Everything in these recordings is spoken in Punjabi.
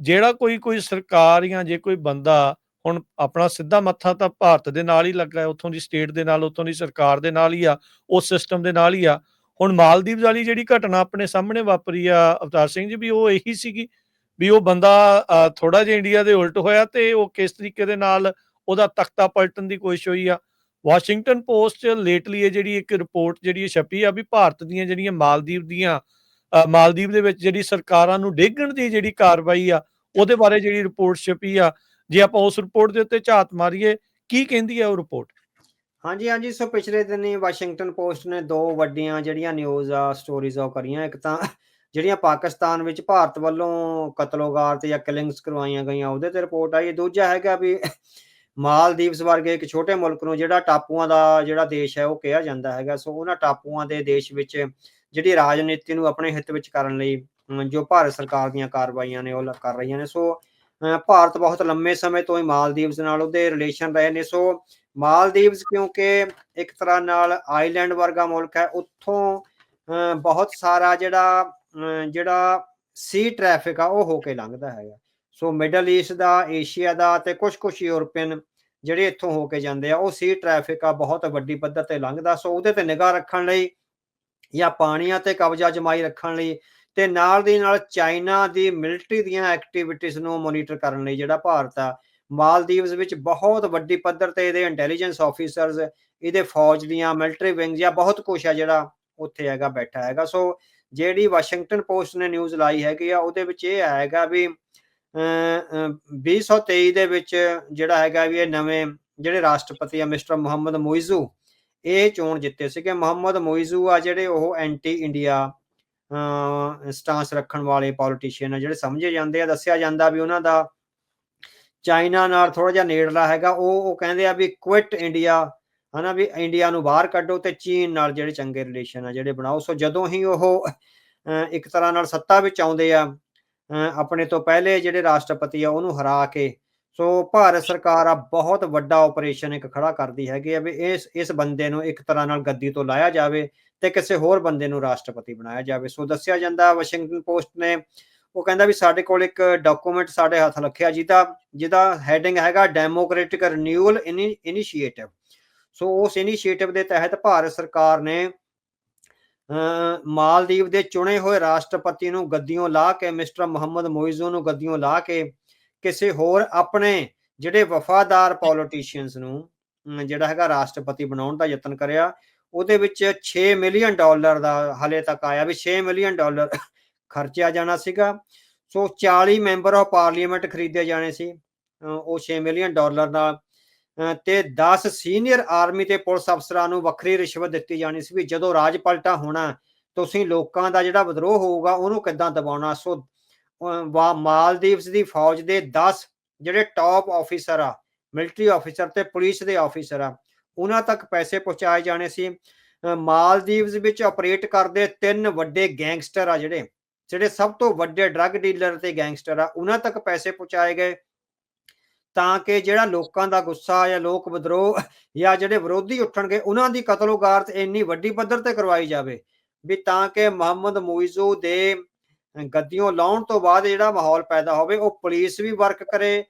ਜਿਹੜਾ ਕੋਈ ਕੋਈ ਸਰਕਾਰ ਜਾਂ ਜੇ ਕੋਈ ਬੰਦਾ ਹੁਣ ਆਪਣਾ ਸਿੱਧਾ ਮੱਥਾ ਤਾਂ ਭਾਰਤ ਦੇ ਨਾਲ ਹੀ ਲੱਗਾ ਹੈ, ਉੱਥੋਂ ਦੀ ਸਟੇਟ ਦੇ ਨਾਲ, ਉੱਥੋਂ ਦੀ ਸਰਕਾਰ ਦੇ ਨਾਲ ਹੀ ਆ, ਉਸ ਸਿਸਟਮ ਦੇ ਨਾਲ ਹੀ ਆ। ਹੁਣ ਮਾਲਦੀਵ ਵਾਲੀ ਜਿਹੜੀ ਘਟਨਾ ਆਪਣੇ ਸਾਹਮਣੇ ਵਾਪਰੀ ਆ ਅਵਤਾਰ ਸਿੰਘ ਜੀ, ਵੀ ਉਹ ਇਹੀ ਸੀਗੀ ਵੀ ਉਹ ਬੰਦਾ ਥੋੜਾ ਜਿਹਾ ਇੰਡੀਆ ਦੇ ਉਲਟ ਹੋਇਆ ਤੇ ਉਹ ਕਿਸ ਤਰੀਕੇ ਦੇ ਨਾਲ ਉਹਦਾ ਤਖਤਾ ਪਲਟਣ ਦੀ ਕੋਸ਼ਿਸ਼ ਹੋਈ ਆ। ਵਾਸ਼ਿੰਗਟਨ ਪੋਸਟ ਲੇਟਲੀ ਇਹ ਜਿਹੜੀ ਇੱਕ ਰਿਪੋਰਟ ਜਿਹੜੀ ਛਪੀ ਆ ਵੀ ਭਾਰਤ ਦੀਆਂ ਜਿਹੜੀਆਂ ਮਾਲਦੀਵ ਦੀਆਂ ਮਾਲਦੀਵ ਦੇ ਵਿੱਚ ਜਿਹੜੀ ਸਰਕਾਰਾਂ ਨੂੰ ਡੇਗਣ ਦੀ ਜਿਹੜੀ ਕਾਰਵਾਈ ਆ, ਉਹਦੇ ਬਾਰੇ ਜਿਹੜੀ ਰਿਪੋਰਟ ਛਪੀ ਆ, ਜੇ ਆਪਾਂ ਉਸ ਰਿਪੋਰਟ ਦੇ ਉੱਤੇ ਝਾਤ ਮਾਰੀਏ, ਕੀ ਕਹਿੰਦੀ ਹੈ ਉਹ ਰਿਪੋਰਟ? ਹਾਂਜੀ ਹਾਂਜੀ, ਸੋ ਪਿਛਲੇ ਦਿਨੀ ਵਾਸ਼ਿੰਗਟਨ ਪੋਸਟ ਨੇ ਦੋ ਵੱਡੀਆਂ ਜਿਹੜੀਆਂ ਨਿਊਜ਼ ਆ, ਸਟੋਰੀਜ਼ ਆ ਕਰੀਆਂ। ਇੱਕ ਤਾਂ ਜਿਹੜੀਆਂ ਪਾਕਿਸਤਾਨ ਵਿੱਚ ਭਾਰਤ ਵੱਲੋਂ ਕਤਲੋਗਾਰ ਤੇ ਜਾਂ ਕਿਲਿੰਗਸ ਕਰਵਾਈਆਂ ਗਈਆਂ, ਉਹਦੇ ਤੇ ਰਿਪੋਰਟ ਆਈ। ਦੂਜਾ ਹੈਗਾ ਵੀ ਮਾਲਦੀਵਸ ਵਰਗੇ ਇੱਕ ਛੋਟੇ ਮੁਲਕ ਨੂੰ ਜਿਹੜਾ ਟਾਪੂਆਂ ਦਾ ਜਿਹੜਾ ਦੇਸ਼ ਹੈ, ਉਹ ਕਿਹਾ ਜਾਂਦਾ ਹੈਗਾ। ਸੋ ਉਹਨਾਂ ਟਾਪੂਆਂ ਦੇ ਦੇਸ਼ ਵਿੱਚ ਜਿਹੜੀ ਰਾਜਨੀਤੀ ਨੂੰ ਆਪਣੇ ਹਿੱਤ ਵਿੱਚ ਕਰਨ ਲਈ ਜੋ ਭਾਰਤ ਸਰਕਾਰ ਦੀਆਂ ਕਾਰਵਾਈਆਂ ਨੇ ਉਹ ਕਰ ਰਹੀਆਂ ਨੇ, ਸੋ ਭਾਰਤ ਬਹੁਤ ਲੰਮੇ ਸਮੇਂ ਤੋਂ ਹੀ ਮਾਲਦੀਵਸ ਨਾਲ ਉਹਦੇ ਰਿਲੇਸ਼ਨ ਰਹੇ ਨੇ, ਸੋ ਮਾਲਦੀਵਸ ਕਿਉਂਕਿ ਇੱਕ ਤਰ੍ਹਾਂ ਨਾਲ ਆਈਲੈਂਡ ਵਰਗਾ ਮੁਲਕ ਹੈ, ਉੱਥੋਂ ਬਹੁਤ ਸਾਰਾ ਜਿਹੜਾ ਜਿਹੜਾ ਸੀ ਟ੍ਰੈਫਿਕ ਆ, ਉਹ ਹੋ ਕੇ ਲੰਘਦਾ ਹੈਗਾ। ਸੋ ਮਿਡਲ ਈਸਟ ਦਾ ਏਸ਼ੀਆ ਦਾ ਤੇ ਕੁਝ ਕੁਝ ਯੂਰਪੀਅਨ ਜਿਹੜੇ ਇੱਥੋਂ ਹੋ ਕੇ ਜਾਂਦੇ ਆ, ਉਹ ਸੀ ਟ੍ਰੈਫਿਕ ਆ, ਬਹੁਤ ਵੱਡੀ ਪੱਧਰ ਤੇ ਲੰਘਦਾ, ਸੋ ਉਹਦੇ ਤੇ ਨਿਗਾਹ ਰੱਖਣ ਲਈ ਜਾਂ ਪਾਣੀਆਂ ਤੇ ਕਬਜ਼ਾ ਜਮਾਈ ਰੱਖਣ ਲਈ ਤੇ ਨਾਲ ਦੀ ਨਾਲ ਚਾਈਨਾ ਦੀ ਮਿਲਟਰੀ ਦੀਆਂ ਐਕਟੀਵਿਟੀਆਂ ਨੂੰ ਮੋਨੀਟਰ ਕਰਨ ਲਈ ਜਿਹੜਾ ਭਾਰਤ ਆ ਮਾਲਦੀਵਸ ਵਿੱਚ ਬਹੁਤ ਵੱਡੀ ਪੱਧਰ ਤੇ ਇਹਦੇ ਇੰਟੈਲੀਜੈਂਸ ਆਫੀਸਰਸ ਇਹਦੇ ਫੌਜ ਦੀਆਂ ਮਿਲਟਰੀ ਵਿੰਗਸ ਜਾਂ ਬਹੁਤ ਕੁਝ ਆ ਜਿਹੜਾ ਉੱਥੇ ਹੈਗਾ, ਬੈਠਾ ਹੈਗਾ। ਸੋ ਜਿਹੜੀ ਵਾਸ਼ਿੰਗਟਨ ਪੋਸਟ ਨੇ ਨਿਊਜ਼ ਲਾਈ ਹੈਗੀ ਆ, ਉਹਦੇ ਵਿੱਚ ਇਹ ਆਏਗਾ ਵੀ 2023 ਦੇ ਵਿੱਚ ਜਿਹੜਾ ਹੈਗਾ ਵੀ ਇਹ ਨਵੇਂ ਜਿਹੜੇ ਰਾਸ਼ਟਰਪਤੀ ਆ, ਮਿਸਟਰ ਮੁਹੰਮਦ ਮੋਇਜ਼ੂ ਇਹ ਚੋਣ ਜਿੱਤੇ ਸੀਗੇ। ਮੁਹੰਮਦ ਮੋਇਜ਼ੂ ਆ ਜਿਹੜੇ ਉਹ ਐਂਟੀ ਇੰਡੀਆ ਸਟਾਂਸ ਰੱਖਣ ਵਾਲੇ ਪੋਲੀਟੀਸ਼ੀਅਨ ਆ, ਜਿਹੜੇ ਸਮਝੇ ਜਾਂਦੇ ਆ, ਦੱਸਿਆ ਜਾਂਦਾ ਵੀ ਉਹਨਾਂ ਦਾ ਚਾਈਨਾ ਨਾਲ ਥੋੜਾ ਜਿਹਾ ਨੇੜਲਾ ਹੈਗਾ। ਉਹ ਉਹ ਕਹਿੰਦੇ ਆ ਵੀ ਕੁਇਟ ਇੰਡੀਆ ਹਨਾ ਵੀ ਇੰਡੀਆ ਨੂੰ ਬਾਹਰ ਕੱਢੋ ਤੇ ਚੀਨ ਨਾਲ ਜਿਹੜੇ ਚੰਗੇ ਰਿਲੇਸ਼ਨ ਆ, ਜਿਹੜੇ ਬਣਾਓ। ਸੋ ਜਦੋਂ ਹੀ ਉਹ ਇੱਕ ਤਰ੍ਹਾਂ ਨਾਲ ਸੱਤਾ ਵਿੱਚ ਆਉਂਦੇ ਆ ਆਪਣੇ ਤੋਂ ਪਹਿਲੇ ਜਿਹੜੇ ਰਾਸ਼ਟਰਪਤੀ ਆ, ਉਹਨੂੰ ਹਰਾ ਕੇ ਸੋ ਭਾਰਤ ਸਰਕਾਰ ਆ ਬਹੁਤ ਵੱਡਾ ਆਪਰੇਸ਼ਨ ਇੱਕ ਖੜਾ ਕਰਦੀ ਹੈਗੀ ਆ ਵੀ ਇਸ ਇਸ ਬੰਦੇ ਨੂੰ ਇੱਕ ਤਰ੍ਹਾਂ ਨਾਲ ਗੱਦੀ ਤੋਂ ਲਾਇਆ ਜਾਵੇ ਤੇ ਕਿਸੇ ਹੋਰ ਬੰਦੇ ਨੂੰ ਰਾਸ਼ਟਰਪਤੀ ਬਣਾਇਆ ਜਾਵੇ। ਸੋ ਦੱਸਿਆ ਜਾਂਦਾ ਵਾਸ਼ਿੰਗਟਨ ਪੋਸਟ ਨੇ, ਉਹ ਕਹਿੰਦਾ ਵੀ ਸਾਡੇ ਕੋਲ ਇੱਕ ਡਾਕੂਮੈਂਟ ਸਾਡੇ ਹੱਥ ਰੱਖਿਆ ਜਿਹਦਾ ਜਿਹਦਾ ਹੈਡਿੰਗ ਹੈਗਾ ਡੈਮੋਕ੍ਰੈਟਿਕ ਰਿਨਿਊਅਲ ਇਨੀਸ਼ੀਏਟਿਵ ਸੋ ਉਸ ਇਨੀਸ਼ੀਏਟਿਵ ਦੇ ਤਹਿਤ ਭਾਰਤ ਸਰਕਾਰ ਨੇ ਮਾਲਦੀਵ ਦੇ ਚੁਣੇ ਹੋਏ ਰਾਸ਼ਟਰਪਤੀ ਨੂੰ ਗੱਦੀਆਂ ਲਾ ਕੇ, ਮਿਸਟਰ ਮੁਹੰਮਦ ਮੋਇਜ਼ੋ ਨੂੰ ਗੱਦੀਆਂ ਲਾ ਕੇ ਕਿਸੇ ਹੋਰ ਆਪਣੇ ਜਿਹੜੇ ਵਫਾਦਾਰ ਪੋਲੀਟੀਸ਼ੀਅਨਸ ਨੂੰ ਜਿਹੜਾ ਹੈਗਾ ਰਾਸ਼ਟਰਪਤੀ ਬਣਾਉਣ ਦਾ ਯਤਨ ਕਰਿਆ, ਉਹਦੇ ਵਿੱਚ 6 ਮਿਲੀਅਨ ਡਾਲਰ ਦਾ ਹਲੇ ਤੱਕ ਆਇਆ ਵੀ 6 ਮਿਲੀਅਨ ਡਾਲਰ ਖਰਚਿਆ ਜਾਣਾ ਸੀਗਾ। ਸੋ 40 ਮੈਂਬਰ ਆਫ ਪਾਰਲੀਮੈਂਟ ਖਰੀਦੇ ਜਾਣੇ ਸੀ ਉਹ 6 ਮਿਲੀਅਨ ਡਾਲਰ ਦਾ। ਤੇ 10 ਸੀਨੀਅਰ ਆਰਮੀ ਤੇ ਪੁਲਿਸ ਅਫਸਰਾਂ ਨੂੰ ਵੱਖਰੀ ਰਿਸ਼ਵਤ ਦਿੱਤੀ ਜਾਣੀ ਸੀ ਵੀ ਜਦੋਂ ਰਾਜ ਪਲਟਾ ਹੋਣਾ, ਤੁਸੀਂ ਲੋਕਾਂ ਦਾ ਜਿਹੜਾ ਵਿਦਰੋਹ ਹੋਊਗਾ, ਉਹਨੂੰ ਕਿੱਦਾਂ ਦਬਾਉਣਾ? ਸੋ ਮਾਲਦੀਵਸ ਦੀ ਫੌਜ ਦੇ 10 ਜਿਹੜੇ ਟਾਪ ਆਫੀਸਰ ਆ ਮਿਲਟਰੀ ਆਫੀਸਰ ਤੇ ਪੁਲਿਸ ਦੇ ਆਫੀਸਰ ਆ, ਉਹਨਾਂ ਤੱਕ ਪੈਸੇ ਪਹੁੰਚਾਏ ਜਾਣੇ ਸੀ। ਮਾਲਦੀਵਸ ਵਿੱਚ ਆਪਰੇਟ ਕਰਦੇ ਤਿੰਨ ਵੱਡੇ ਗੈਂਗਸਟਰ ਆ ਜਿਹੜੇ ਜਿਹੜੇ ਸਭ ਤੋਂ ਵੱਡੇ ਡਰੱਗ ਡੀਲਰ ਤੇ ਗੈਂਗਸਟਰ ਆ, ਉਹਨਾਂ ਤੱਕ ਪੈਸੇ ਪਹੁੰਚਾਏ ਗਏ। ਤਾਂ ਕਿ ਜਿਹੜਾ ਲੋਕਾਂ ਦਾ ਗੁੱਸਾ ਜਾਂ ਲੋਕ ਵਿਦਰੋਹ ਜਾਂ ਜਿਹੜੇ ਵਿਰੋਧੀ ਉੱਠਣਗੇ, ਉਹਨਾਂ ਦੀ ਕਤਲੋਗਾਰਤ ਇੰਨੀ ਵੱਡੀ ਪੱਧਰ ਤੇ ਕਰਵਾਈ ਜਾਵੇ ਵੀ ਤਾਂ ਕਿ ਮੁਹੰਮਦ ਮੂਇਜ਼ੂ ਦੇ ਗੱਦੀਆਂ ਲਾਉਣ ਤੋਂ ਬਾਅਦ ਜਿਹੜਾ ਮਾਹੌਲ ਪੈਦਾ ਹੋਵੇ, ਉਹ ਪੁਲਿਸ ਵੀ ਵਰਕ ਕਰੇ